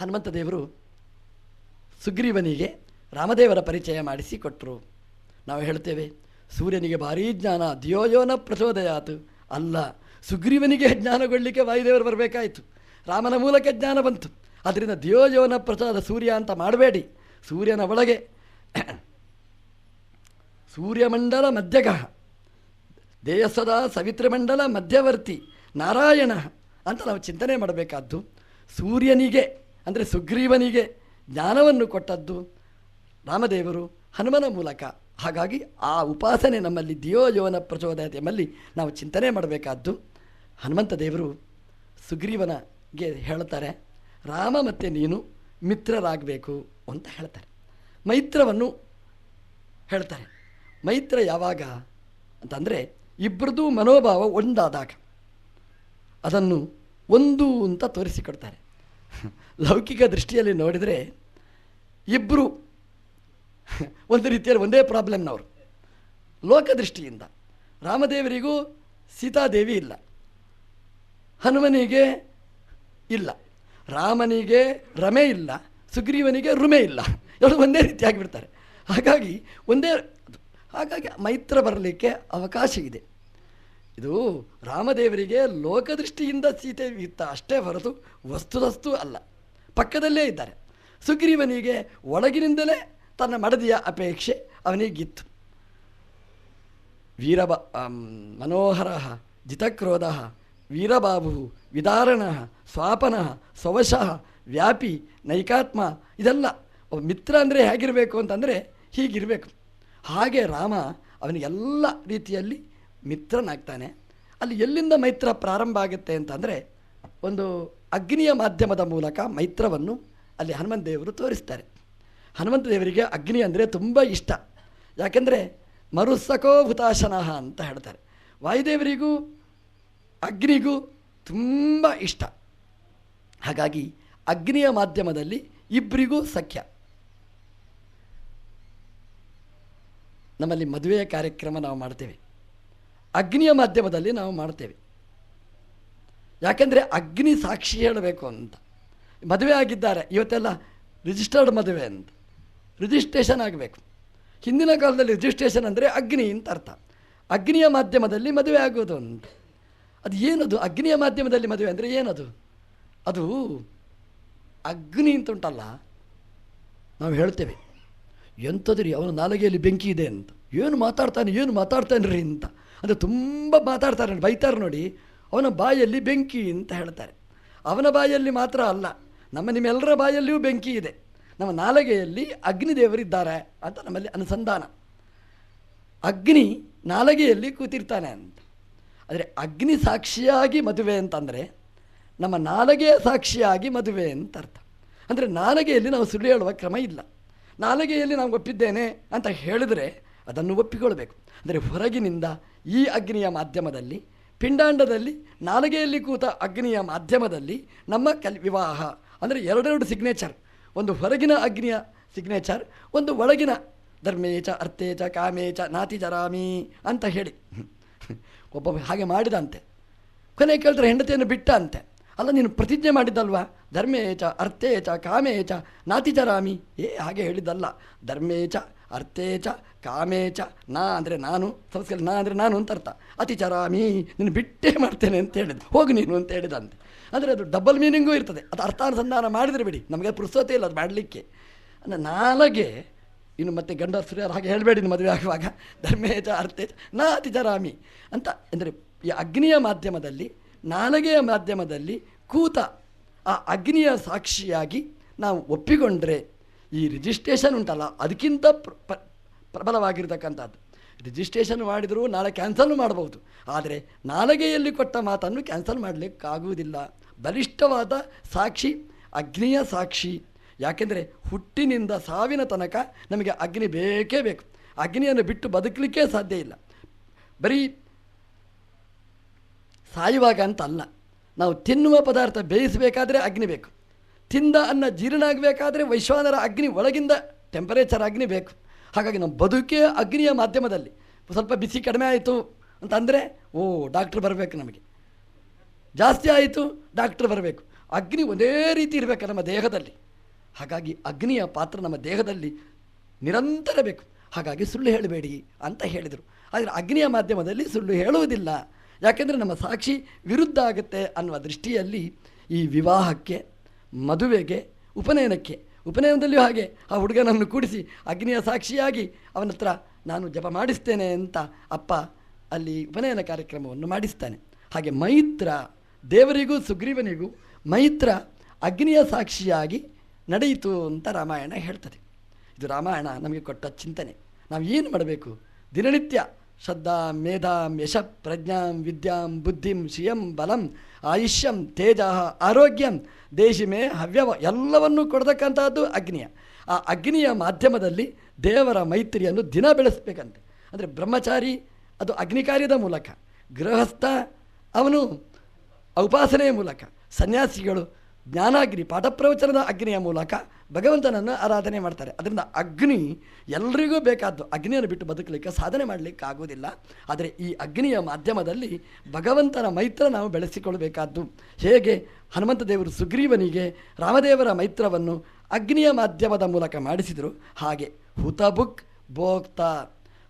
ಹನುಮಂತ ದೇವರು ಸುಗ್ರೀವನಿಗೆ ರಾಮದೇವರ ಪರಿಚಯ ಮಾಡಿಸಿ ಕೊಟ್ಟರು ನಾವು ಹೇಳ್ತೇವೆ, ಸೂರ್ಯನಿಗೆ ಭಾರೀ ಜ್ಞಾನ, ದಿಯೋಯೋನ ಪ್ರಚೋದಯಾತು. ಅಲ್ಲ, ಸುಗ್ರೀವನಿಗೆ ಜ್ಞಾನಗೊಳ್ಳಲಿಕ್ಕೆ ವಾಯುದೇವರು ಬರಬೇಕಾಯಿತು. ರಾಮನ ಮೂಲಕ ಜ್ಞಾನ ಬಂತು. ಅದರಿಂದ ದಿಯೋಯೋನ ಪ್ರಸಾದ ಸೂರ್ಯ ಅಂತ ಮಾಡಬೇಡಿ. ಸೂರ್ಯನ ಒಳಗೆ ಸೂರ್ಯಮಂಡಲ ಮಧ್ಯಗಹ ದೇಯಸದ ಸವಿತ್ರಮಂಡಲ ಮಧ್ಯವರ್ತಿ. ನಾರಾಯಣ ಅಂತ ನಾವು ಚಿಂತನೆ ಮಾಡಬೇಕಾದ್ದು, ಸೂರ್ಯನಿಗೆ ಅಂದರೆ ಸುಗ್ರೀವನಿಗೆ ಜ್ಞಾನವನ್ನು ಕೊಟ್ಟದ್ದು ರಾಮದೇವರು ಹನುಮನ ಮೂಲಕ. ಹಾಗಾಗಿ ಆ ಉಪಾಸನೆ ನಮ್ಮಲ್ಲಿ ದಿಯೋಯೋನ ಪ್ರಚೋದಯತೆ ಎಂಬಲ್ಲಿ ನಾವು ಚಿಂತನೆ ಮಾಡಬೇಕಾದ್ದು, ಹನುಮಂತ ದೇವರು ಸುಗ್ರೀವನಿಗೆ ಹೇಳ್ತಾರೆ, ರಾಮ ಮತ್ತು ನೀನು ಮಿತ್ರರಾಗಬೇಕು ಅಂತ ಹೇಳ್ತಾರೆ. ಮೈತ್ರವನ್ನು ಹೇಳ್ತಾರೆ. ಮೈತ್ರ ಯಾವಾಗ ಅಂತಂದರೆ ಇಬ್ಬರದು ಮನೋಭಾವ ಒಂದಾದಾಗ. ಅದನ್ನು ಒಂದು ಅಂತ ತೋರಿಸಿಕೊಡ್ತಾರೆ. ಲೌಕಿಕ ದೃಷ್ಟಿಯಲ್ಲಿ ನೋಡಿದರೆ ಇಬ್ಬರು ಒಂದು ರೀತಿಯಲ್ಲಿ ಒಂದೇ ಪ್ರಾಬ್ಲಮ್ನವರು. ಲೋಕದೃಷ್ಟಿಯಿಂದ ರಾಮದೇವರಿಗೂ ಸೀತಾದೇವಿ ಇಲ್ಲ. ಹನುಮನಿಗೆ ಇಲ್ಲ. ರಾಮನಿಗೆ ರಮೆ ಇಲ್ಲ. ಸುಗ್ರೀವನಿಗೆ ರುಮೆ ಇಲ್ಲ. ಎರಡು ಒಂದೇ ರೀತಿ ಬಿಡ್ತಾರೆ. ಹಾಗಾಗಿ ಒಂದೇ, ಹಾಗಾಗಿ ಮೈತ್ರ ಬರಲಿಕ್ಕೆ ಅವಕಾಶ ಇದೆ. ಇದು ರಾಮದೇವರಿಗೆ ಲೋಕದೃಷ್ಟಿಯಿಂದ ಸೀತೆ ಇತ್ತ ಅಷ್ಟೇ ಹೊರತು ವಸ್ತುದಸ್ತು ಅಲ್ಲ. ಪಕ್ಕದಲ್ಲೇ ಇದ್ದಾರೆ. ಸುಗ್ರೀವನಿಗೆ ಒಳಗಿನಿಂದಲೇ ತನ್ನ ಮಡದಿಯ ಅಪೇಕ್ಷೆ ಅವನಿಗಿತ್ತು. ವೀರಬ ಮನೋಹರ, ಜಿತಕ್ರೋಧ, ವೀರಬಾಬು, ವಿದಾರಣ, ಸ್ವಾಪನ ಸ್ವವಶಃ ವ್ಯಾಪಿ, ನೈಕಾತ್ಮ ಇದೆಲ್ಲ ಮಿತ್ರ ಅಂದರೆ ಹೇಗಿರಬೇಕು ಅಂತಂದರೆ ಹೀಗಿರಬೇಕು. ಹಾಗೆ ರಾಮ ಅವನಿಗೆಲ್ಲ ರೀತಿಯಲ್ಲಿ ಮಿತ್ರನಾಗ್ತಾನೆ. ಅಲ್ಲಿ ಎಲ್ಲಿಂದ ಮೈತ್ರ ಪ್ರಾರಂಭ ಆಗುತ್ತೆ ಅಂತಂದರೆ ಒಂದು ಅಗ್ನಿಯ ಮಾಧ್ಯಮದ ಮೂಲಕ ಮೈತ್ರವನ್ನು ಅಲ್ಲಿ ಹನುಮಂತ ದೇವರು ತೋರಿಸ್ತಾರೆ. ಹನುಮಂತ ದೇವರಿಗೆ ಅಗ್ನಿ ಅಂದರೆ ತುಂಬ ಇಷ್ಟ. ಯಾಕೆಂದರೆ ಮರುಸಕೋ ಭೂತಾಶನಃ ಅಂತ ಹೇಳ್ತಾರೆ. ವಾಯುದೇವರಿಗೂ ಅಗ್ನಿಗೂ ತುಂಬ ಇಷ್ಟ. ಹಾಗಾಗಿ ಅಗ್ನಿಯ ಮಾಧ್ಯಮದಲ್ಲಿ ಇಬ್ಬರಿಗೂ ಸಖ್ಯ. ನಮ್ಮಲ್ಲಿ ಮದುವೆಯ ಕಾರ್ಯಕ್ರಮ ನಾವು ಮಾಡ್ತೇವೆ. ಅಗ್ನಿಯ ಮಾಧ್ಯಮದಲ್ಲಿ ನಾವು ಮಾಡ್ತೇವೆ. ಯಾಕೆಂದರೆ ಅಗ್ನಿ ಸಾಕ್ಷಿ ಹೇಳಬೇಕು ಅಂತ. ಮದುವೆ ಆಗಿದ್ದಾರೆ, ಇವತ್ತೆಲ್ಲ ರಿಜಿಸ್ಟರ್ಡ್ ಮದುವೆ ಅಂತ. ರಿಜಿಸ್ಟ್ರೇಷನ್ ಆಗಬೇಕು. ಹಿಂದಿನ ಕಾಲದಲ್ಲಿ ರಿಜಿಸ್ಟ್ರೇಷನ್ ಅಂದರೆ ಅಗ್ನಿ ಅಂತ ಅರ್ಥ. ಅಗ್ನಿಯ ಮಾಧ್ಯಮದಲ್ಲಿ ಮದುವೆ ಆಗೋದು ಅಂತ. ಅದು ಏನದು? ಅಗ್ನಿಯ ಮಾಧ್ಯಮದಲ್ಲಿ ಮದುವೆ ಅಂದರೆ ಏನದು? ಅದು ಅಗ್ನಿ ಅಂತ ಉಂಟಲ್ಲ, ನಾವು ಹೇಳ್ತೇವೆ. ಎಂಥದ್ರಿ ಅವನು ನಾಲಿಗೆಯಲ್ಲಿ ಬೆಂಕಿ ಇದೆ ಅಂತ. ಏನು ಮಾತಾಡ್ತಾನೆ? ಏನು ಮಾತಾಡ್ತಾನೆ ರೀ ಅಂತ. ಅಂದರೆ ತುಂಬ ಮಾತಾಡ್ತಾರೆ ಬೈತಾರೆ ನೋಡಿ. ಅವನ ಬಾಯಲ್ಲಿ ಬೆಂಕಿ ಅಂತ ಹೇಳ್ತಾರೆ. ಅವನ ಬಾಯಲ್ಲಿ ಮಾತ್ರ ಅಲ್ಲ, ನಮ್ಮ ನಿಮ್ಮೆಲ್ಲರ ಬಾಯಲ್ಲಿಯೂ ಬೆಂಕಿ ಇದೆ. ನಮ್ಮ ನಾಲಗೆಯಲ್ಲಿ ಅಗ್ನಿದೇವರಿದ್ದಾರೆ ಅಂತ ನಮ್ಮಲ್ಲಿ ಅನುಸಂಧಾನ. ಅಗ್ನಿ ನಾಲಗೆಯಲ್ಲಿ ಕೂತಿರ್ತಾನೆ ಅಂತ. ಆದರೆ ಅಗ್ನಿ ಸಾಕ್ಷಿಯಾಗಿ ಮದುವೆ ಅಂತಂದರೆ, ನಮ್ಮ ನಾಲಗೆಯ ಸಾಕ್ಷಿಯಾಗಿ ಮದುವೆ ಅಂತ ಅರ್ಥ. ಅಂದರೆ ನಾಲಗೆಯಲ್ಲಿ ನಾವು ಸುಳ್ಳು ಹೇಳುವ ಕ್ರಮ ಇಲ್ಲ. ನಾಲಗೆಯಲ್ಲಿ ನಾವು ಒಪ್ಪಿದ್ದೇನೆ ಅಂತ ಹೇಳಿದರೆ ಅದನ್ನು ಒಪ್ಪಿಕೊಳ್ಬೇಕು. ಅಂದರೆ ಹೊರಗಿನಿಂದ ಈ ಅಗ್ನಿಯ ಮಾಧ್ಯಮದಲ್ಲಿ, ಪಿಂಡಾಂಡದಲ್ಲಿ, ನಾಲಿಗೆಯಲ್ಲಿ ಕೂತ ಅಗ್ನಿಯ ಮಾಧ್ಯಮದಲ್ಲಿ ನಮ್ಮ ಕಲ್, ವಿವಾಹ. ಅಂದರೆ ಎರಡೆರಡು ಸಿಗ್ನೇಚರ್ ಒಂದು ಹೊರಗಿನ ಅಗ್ನಿಯ ಸಿಗ್ನೇಚರ್ ಒಂದು ಒಳಗಿನ ಧರ್ಮೇಚ, ಅರ್ಥೇಚ, ಕಾಮೇಚ, ನಾತಿ ಜರಾಮಿ ಅಂತ ಹೇಳಿ. ಒಬ್ಬ ಹಾಗೆ ಮಾಡಿದಂತೆ. ಕೊನೆ ಕೇಳಿದ್ರೆ ಹೆಂಡತಿಯನ್ನು ಬಿಟ್ಟ ಅಂತೆ ಅಲ್ಲ, ನೀನು ಪ್ರತಿಜ್ಞೆ ಮಾಡಿದ್ದಲ್ವಾ? ಧರ್ಮೇಚ, ಅರ್ಥೇಚ, ಕಾಮೇಚ ನಾತಿಚರಾಮಿ ಏ, ಹಾಗೆ ಹೇಳಿದ್ದಲ್ಲ. ಧರ್ಮೇಚ, ಅರ್ಥೇಚ ಕಾಮೇಚ, ನಾ ಅಂದರೆ ನಾನು, ಸಂಸ್ಕೃತಿ ನಾ ಅಂದರೆ ನಾನು ಅಂತ ಅರ್ಥ. ಅತಿಚರಾಮಿ ನೀನು ಬಿಟ್ಟೇ ಮಾಡ್ತೇನೆ ಅಂತ ಹೇಳಿದ್ರು ಹೋಗು ನೀನು ಅಂತ ಹೇಳಿದಂತೆ. ಅಂದರೆ ಅದು ಡಬಲ್ ಮೀನಿಂಗೂ ಇರ್ತದೆ. ಅದು ಅರ್ಥಾನುಸಂಧಾನ ಮಾಡಿದರೆ ಬಿಡಿ. ನಮಗೆ ಪುರುಸತೆ ಇಲ್ಲ ಅದು ಮಾಡಲಿಕ್ಕೆ. ಅಂದರೆ ನಾಲಗೆ, ಇನ್ನು ಮತ್ತೆ ಗಂಡಸರು ಹಾಗೆ ಹೇಳಬೇಡಿ ಮದುವೆ ಆಗುವಾಗ. ಧರ್ಮೇಚ, ಅರ್ಥೇಚ, ನಾ ಅತಿಚರಾಮಿ ಅಂತ. ಅಂದರೆ ಈ ಅಗ್ನಿಯ ಮಾಧ್ಯಮದಲ್ಲಿ, ನಾಲಗೆಯ ಮಾಧ್ಯಮದಲ್ಲಿ ಕೂತ ಆ ಅಗ್ನಿಯ ಸಾಕ್ಷಿಯಾಗಿ ನಾವು ಒಪ್ಪಿಕೊಂಡ್ರೆ ಈ ರಿಜಿಸ್ಟ್ರೇಷನ್ ಉಂಟಲ್ಲ, ಅದಕ್ಕಿಂತ ಪ್ರಬಲವಾಗಿರ್ತಕ್ಕಂಥದ್ದು. ರಿಜಿಸ್ಟ್ರೇಷನ್ ಮಾಡಿದರೂ ನಾಳೆ ಕ್ಯಾನ್ಸಲ್ ಮಾಡಬಹುದು. ಆದರೆ ನಾಲಗೆಯಲ್ಲಿ ಕೊಟ್ಟ ಮಾತನ್ನು ಕ್ಯಾನ್ಸಲ್ ಮಾಡಲಿಕ್ಕಾಗುವುದಿಲ್ಲ. ಬಲಿಷ್ಠವಾದ ಸಾಕ್ಷಿ, ಅಗ್ನಿಯ ಸಾಕ್ಷಿ. ಯಾಕೆಂದರೆ ಹುಟ್ಟಿನಿಂದ ಸಾವಿನ ತನಕ ನಮಗೆ ಅಗ್ನಿ ಬೇಕೇ ಬೇಕು. ಅಗ್ನಿಯನ್ನು ಬಿಟ್ಟು ಬದುಕಲಿಕ್ಕೆ ಸಾಧ್ಯ ಇಲ್ಲ. ಬರೀ ಸಾಯುವಾಗ ಅಂತ ಅಲ್ಲ ನಾವು ತಿನ್ನುವ ಪದಾರ್ಥ ಬೇಯಿಸಬೇಕಾದ್ರೆ ಅಗ್ನಿ ಬೇಕು. ತಿಂದ ಅನ್ನ ಜೀರ್ಣ ಆಗಬೇಕಾದ್ರೆ ವೈಶ್ವಾನರ ಅಗ್ನಿ ಒಳಗಿಂದ ಟೆಂಪರೇಚರ್ ಅಗ್ನಿ ಬೇಕು. ಹಾಗಾಗಿ ನಮ್ಮ ಬದುಕೇ ಅಗ್ನಿಯ ಮಾಧ್ಯಮದಲ್ಲಿ ಸ್ವಲ್ಪ ಬಿಸಿ ಕಡಿಮೆ ಆಯಿತು ಅಂತಂದರೆ, ಓ, ಡಾಕ್ಟ್ರ್ ಬರಬೇಕು ನಮಗೆ. ಜಾಸ್ತಿ ಆಯಿತು, ಡಾಕ್ಟ್ರ್ ಬರಬೇಕು. ಅಗ್ನಿ ಒಂದೇ ರೀತಿ ಇರಬೇಕು ನಮ್ಮ ದೇಹದಲ್ಲಿ. ಹಾಗಾಗಿ ಅಗ್ನಿಯ ಪಾತ್ರ ನಮ್ಮ ದೇಹದಲ್ಲಿ ನಿರಂತರ ಬೇಕು. ಹಾಗಾಗಿ ಸುಳ್ಳು ಹೇಳಬೇಡಿ ಅಂತ ಹೇಳಿದರು. ಆದರೆ ಅಗ್ನಿಯ ಮಾಧ್ಯಮದಲ್ಲಿ ಸುಳ್ಳು ಹೇಳುವುದಿಲ್ಲ. ಯಾಕೆಂದರೆ ನಮ್ಮ ಸಾಕ್ಷಿ ವಿರುದ್ಧ ಆಗುತ್ತೆ ಅನ್ನುವ ದೃಷ್ಟಿಯಲ್ಲಿ ಈ ವಿವಾಹಕ್ಕೆ, ಮದುವೆಗೆ, ಉಪನಯನಕ್ಕೆ ಉಪನಯನದಲ್ಲಿಯೂ ಹಾಗೆ. ಆ ಹುಡುಗನನ್ನು ಕೂಡಿಸಿ ಅಗ್ನಿಯ ಸಾಕ್ಷಿಯಾಗಿ ಅವನ ಹತ್ರ ನಾನು ಜಪ ಮಾಡಿಸ್ತೇನೆ ಅಂತ ಅಪ್ಪ ಅಲ್ಲಿ ಉಪನಯನ ಕಾರ್ಯಕ್ರಮವನ್ನು ಮಾಡಿಸ್ತಾನೆ. ಹಾಗೆ ಮೈತ್ರ ದೇವರಿಗೂ ಸುಗ್ರೀವನಿಗೂ ಮೈತ್ರ ಅಗ್ನಿಯ ಸಾಕ್ಷಿಯಾಗಿ ನಡೆಯಿತು ಅಂತ ರಾಮಾಯಣ ಹೇಳ್ತದೆ. ಇದು ರಾಮಾಯಣ ನಮಗೆ ಕೊಟ್ಟ ಚಿಂತನೆ. ನಾವು ಏನು ಮಾಡಬೇಕು? ದಿನನಿತ್ಯ ಶ್ರದ್ಧಾಂ, ಮೇಧಾಂ, ಯಶ, ಪ್ರಜ್ಞಾಂ, ವಿದ್ಯಾಂ, ಬುದ್ಧಿಂ ಶ್ರಿಯಂ ಬಲಂ, ಆಯುಷ್ಯಂ, ತೇಜ, ಆರೋಗ್ಯಂ, ದೇಶಿಮೆ, ಹವ್ಯವ ಎಲ್ಲವನ್ನೂ ಕೊಡತಕ್ಕಂಥದ್ದು ಅಗ್ನಿಯ. ಆ ಅಗ್ನಿಯ ಮಾಧ್ಯಮದಲ್ಲಿ ದೇವರ ಮೈತ್ರಿಯನ್ನು ದಿನ ಬೆಳೆಸಬೇಕಂತೆ. ಅಂದರೆ ಬ್ರಹ್ಮಚಾರಿ ಅದು ಅಗ್ನಿ ಕಾರ್ಯದ ಮೂಲಕ, ಗೃಹಸ್ಥ ಅವನು ಉಪಾಸನೆಯ ಮೂಲಕ, ಸನ್ಯಾಸಿಗಳು ಜ್ಞಾನಾಗ್ನಿ ಪಾಠ ಪ್ರವಚನದ ಅಗ್ನಿಯ ಮೂಲಕ ಭಗವಂತನನ್ನು ಆರಾಧನೆ ಮಾಡ್ತಾರೆ. ಅದರಿಂದ ಅಗ್ನಿ ಎಲ್ರಿಗೂ ಬೇಕಾದ್ದು, ಅಗ್ನಿಯನ್ನು ಬಿಟ್ಟು ಬದುಕಲಿಕ್ಕೆ ಸಾಧನೆ ಮಾಡಲಿಕ್ಕೆ ಆಗುವುದಿಲ್ಲ. ಆದರೆ ಈ ಅಗ್ನಿಯ ಮಾಧ್ಯಮದಲ್ಲಿ ಭಗವಂತನ ಮೈತ್ರ ನಾವು ಬೆಳೆಸಿಕೊಳ್ಳಬೇಕಾದ್ದು ಹೇಗೆ? ಹನುಮಂತ ದೇವರು ಸುಗ್ರೀವನಿಗೆ ರಾಮದೇವರ ಮೈತ್ರವನ್ನು ಅಗ್ನಿಯ ಮಾಧ್ಯಮದ ಮೂಲಕ ಮಾಡಿಸಿದರು. ಹಾಗೆ ಹುತಬುಕ್ ಭೋಕ್ತ.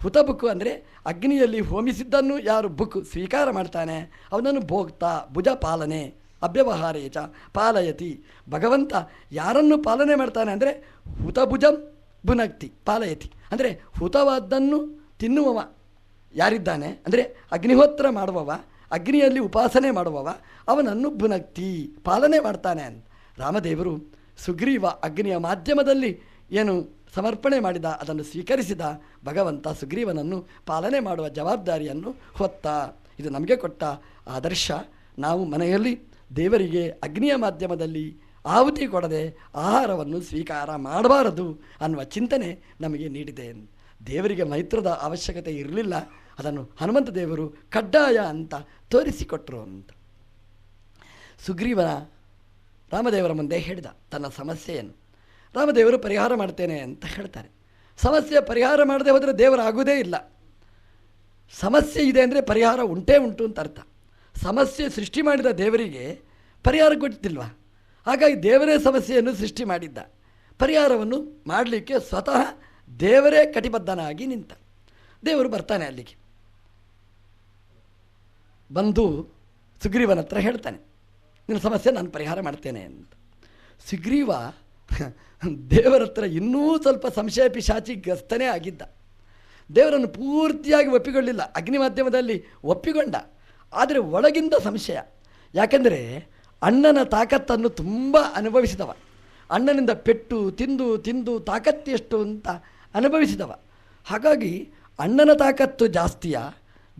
ಹುತಬುಕ್ಕು ಅಂದರೆ ಅಗ್ನಿಯಲ್ಲಿ ಹೋಮಿಸಿದ್ದನ್ನು ಯಾರು ಬುಕ್ ಸ್ವೀಕಾರ ಮಾಡ್ತಾನೆ? ಅವನನ್ನು ಭೋಗ್ತಾ ಭುಜ ಪಾಲನೆ ಅವ್ಯವಹಾರೇಚ ಪಾಲಯತಿ. ಭಗವಂತ ಯಾರನ್ನು ಪಾಲನೆ ಮಾಡ್ತಾನೆ ಅಂದರೆ ಹುತಭುಜಂ ಭುನಕ್ತಿ, ಪಾಲಯತಿ. ಅಂದರೆ ಹುತವಾದ್ದನ್ನು ತಿನ್ನುವವ. ಯಾರಿದ್ದಾನೆ? ಅಂದರೆ ಅಗ್ನಿಹೋತ್ರ ಮಾಡುವವ, ಅಗ್ನಿಯಲ್ಲಿ ಉಪಾಸನೆ ಮಾಡುವವ, ಅವನನ್ನು ಭುನಕ್ತಿ, ಪಾಲನೆ ಮಾಡ್ತಾನೆ ಅಂತ. ರಾಮದೇವರು ಸುಗ್ರೀವ ಅಗ್ನಿಯ ಮಾಧ್ಯಮದಲ್ಲಿ ಏನು ಸಮರ್ಪಣೆ ಮಾಡಿದ, ಅದನ್ನು ಸ್ವೀಕರಿಸಿದ, ಭಗವಂತ ಸುಗ್ರೀವನನ್ನು ಪಾಲನೆ ಮಾಡುವ ಜವಾಬ್ದಾರಿಯನ್ನು ಹೊತ್ತ. ಇದು ನಮಗೆ ಕೊಟ್ಟ ಆದರ್ಶ. ನಾವು ಮನೆಯಲ್ಲಿ ದೇವರಿಗೆ ಅಗ್ನಿಯ ಮಾಧ್ಯಮದಲ್ಲಿ ಆಹುತಿ ಕೊಡದೆ ಆಹಾರವನ್ನು ಸ್ವೀಕಾರ ಮಾಡಬಾರದು ಅನ್ನುವ ಚಿಂತನೆ ನಮಗೆ ನೀಡಿದೆ. ದೇವರಿಗೆ ಮೈತ್ರದ ಅವಶ್ಯಕತೆ ಇರಲಿಲ್ಲ. ಅದನ್ನು ಹನುಮಂತ ದೇವರು ಕಡ್ಡಾಯ ಅಂತ ತೋರಿಸಿಕೊಟ್ಟರು ಅಂತ. ಸುಗ್ರೀವನ ರಾಮದೇವರ ಮುಂದೆ ಹೇಳಿದ ತನ್ನ ಸಮಸ್ಯೆಯನ್ನು. ರಾಮದೇವರು ಪರಿಹಾರ ಮಾಡ್ತೇನೆ ಅಂತ ಹೇಳ್ತಾರೆ. ಸಮಸ್ಯೆ ಪರಿಹಾರ ಮಾಡದೆ ಹೋದರೆ ದೇವರಾಗುವುದೇ ಇಲ್ಲ. ಸಮಸ್ಯೆ ಇದೆ ಅಂದರೆ ಪರಿಹಾರ ಉಂಟೇ ಉಂಟು ಅಂತ ಅರ್ಥ. ಸಮಸ್ಯೆ ಸೃಷ್ಟಿ ಮಾಡಿದ ದೇವರಿಗೆ ಪರಿಹಾರ ಕೊಟ್ಟಿಲ್ವ ಹಾಗಾಗಿ ದೇವರೇ ಸಮಸ್ಯೆಯನ್ನು ಸೃಷ್ಟಿ ಮಾಡಿದ್ದ. ಪರಿಹಾರವನ್ನು ಮಾಡಲಿಕ್ಕೆ ಸ್ವತಃ ದೇವರೇ ಕಟಿಬದ್ಧನಾಗಿ ನಿಂತ. ದೇವರು ಬರ್ತಾನೆ ಅಲ್ಲಿಗೆ. ಬಂದು ಸುಗ್ರೀವನ ಹತ್ರ ಹೇಳ್ತಾನೆ, ನಿನ್ನ ಸಮಸ್ಯೆ ನಾನು ಪರಿಹಾರ ಮಾಡ್ತೇನೆ ಅಂತ. ಸುಗ್ರೀವ ದೇವರ ಹತ್ರ ಇನ್ನೂ ಸ್ವಲ್ಪ ಸಂಶಯ ಪಿಶಾಚಿ ಗ್ರಸ್ತನೇ ಆಗಿದ್ದ. ದೇವರನ್ನು ಪೂರ್ತಿಯಾಗಿ ಒಪ್ಪಿಕೊಳ್ಳಿಲ್ಲ. ಅಗ್ನಿ ಮಾಧ್ಯಮದಲ್ಲಿ ಒಪ್ಪಿಕೊಂಡ. ಆದರೆ ಒಳಗಿಂದ ಸಂಶಯ. ಯಾಕೆಂದರೆ ಅಣ್ಣನ ತಾಕತ್ತನ್ನು ತುಂಬ ಅನುಭವಿಸಿದವ. ಅಣ್ಣನಿಂದ ಪೆಟ್ಟು, ತಿಂದು ತಿಂದು ತಾಕತ್ತೆಷ್ಟು ಅಂತ ಅನುಭವಿಸಿದವ. ಹಾಗಾಗಿ ಅಣ್ಣನ ತಾಕತ್ತು ಜಾಸ್ತಿಯಾ,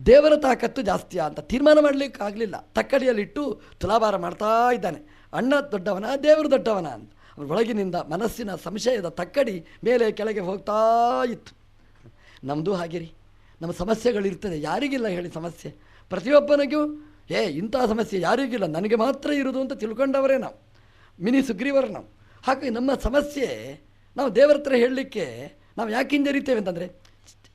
ದೇವರ ತಾಕತ್ತು ಜಾಸ್ತಿಯಾ ಅಂತ ತೀರ್ಮಾನ ಮಾಡಲಿಕ್ಕೆ ಆಗಲಿಲ್ಲ ತಕ್ಕಡಿಯಲ್ಲಿಟ್ಟು ತುಲಾಭಾರ ಮಾಡ್ತಾ ಇದ್ದಾನೆ. ಅಣ್ಣ ದೊಡ್ಡವನ, ದೇವರು ದೊಡ್ಡವನ ಅಂತ. ಒಳಗಿನಿಂದ ಮನಸ್ಸಿನ ಸಂಶಯದ ತಕ್ಕಡಿ ಮೇಲೆ ಕೆಳಗೆ ಹೋಗ್ತಾ ಇತ್ತು. ನಮ್ಮದು ಹಾಗೆ ರೀ ನಮ್ಮ ಸಮಸ್ಯೆಗಳಿರ್ತದೆ. ಯಾರಿಗಿಲ್ಲ ಹೇಳಿ ಸಮಸ್ಯೆ. ಪ್ರತಿಯೊಬ್ಬನಿಗೂ, ಏ, ಇಂಥ ಸಮಸ್ಯೆ ಯಾರಿಗಿಲ್ಲ, ನನಗೆ ಮಾತ್ರ ಇರೋದು ಅಂತ ತಿಳ್ಕೊಂಡವರೇ ನಾವು. ಮಿನಿ ಸುಗ್ರೀವರು ನಾವು. ಹಾಗಾಗಿ ನಮ್ಮ ಸಮಸ್ಯೆ ನಾವು ದೇವರ ಹತ್ರ ಹೇಳಲಿಕ್ಕೆ ನಾವು ಯಾಕೆ ಹಿಂಜರಿತೇವೆ ಅಂತಂದರೆ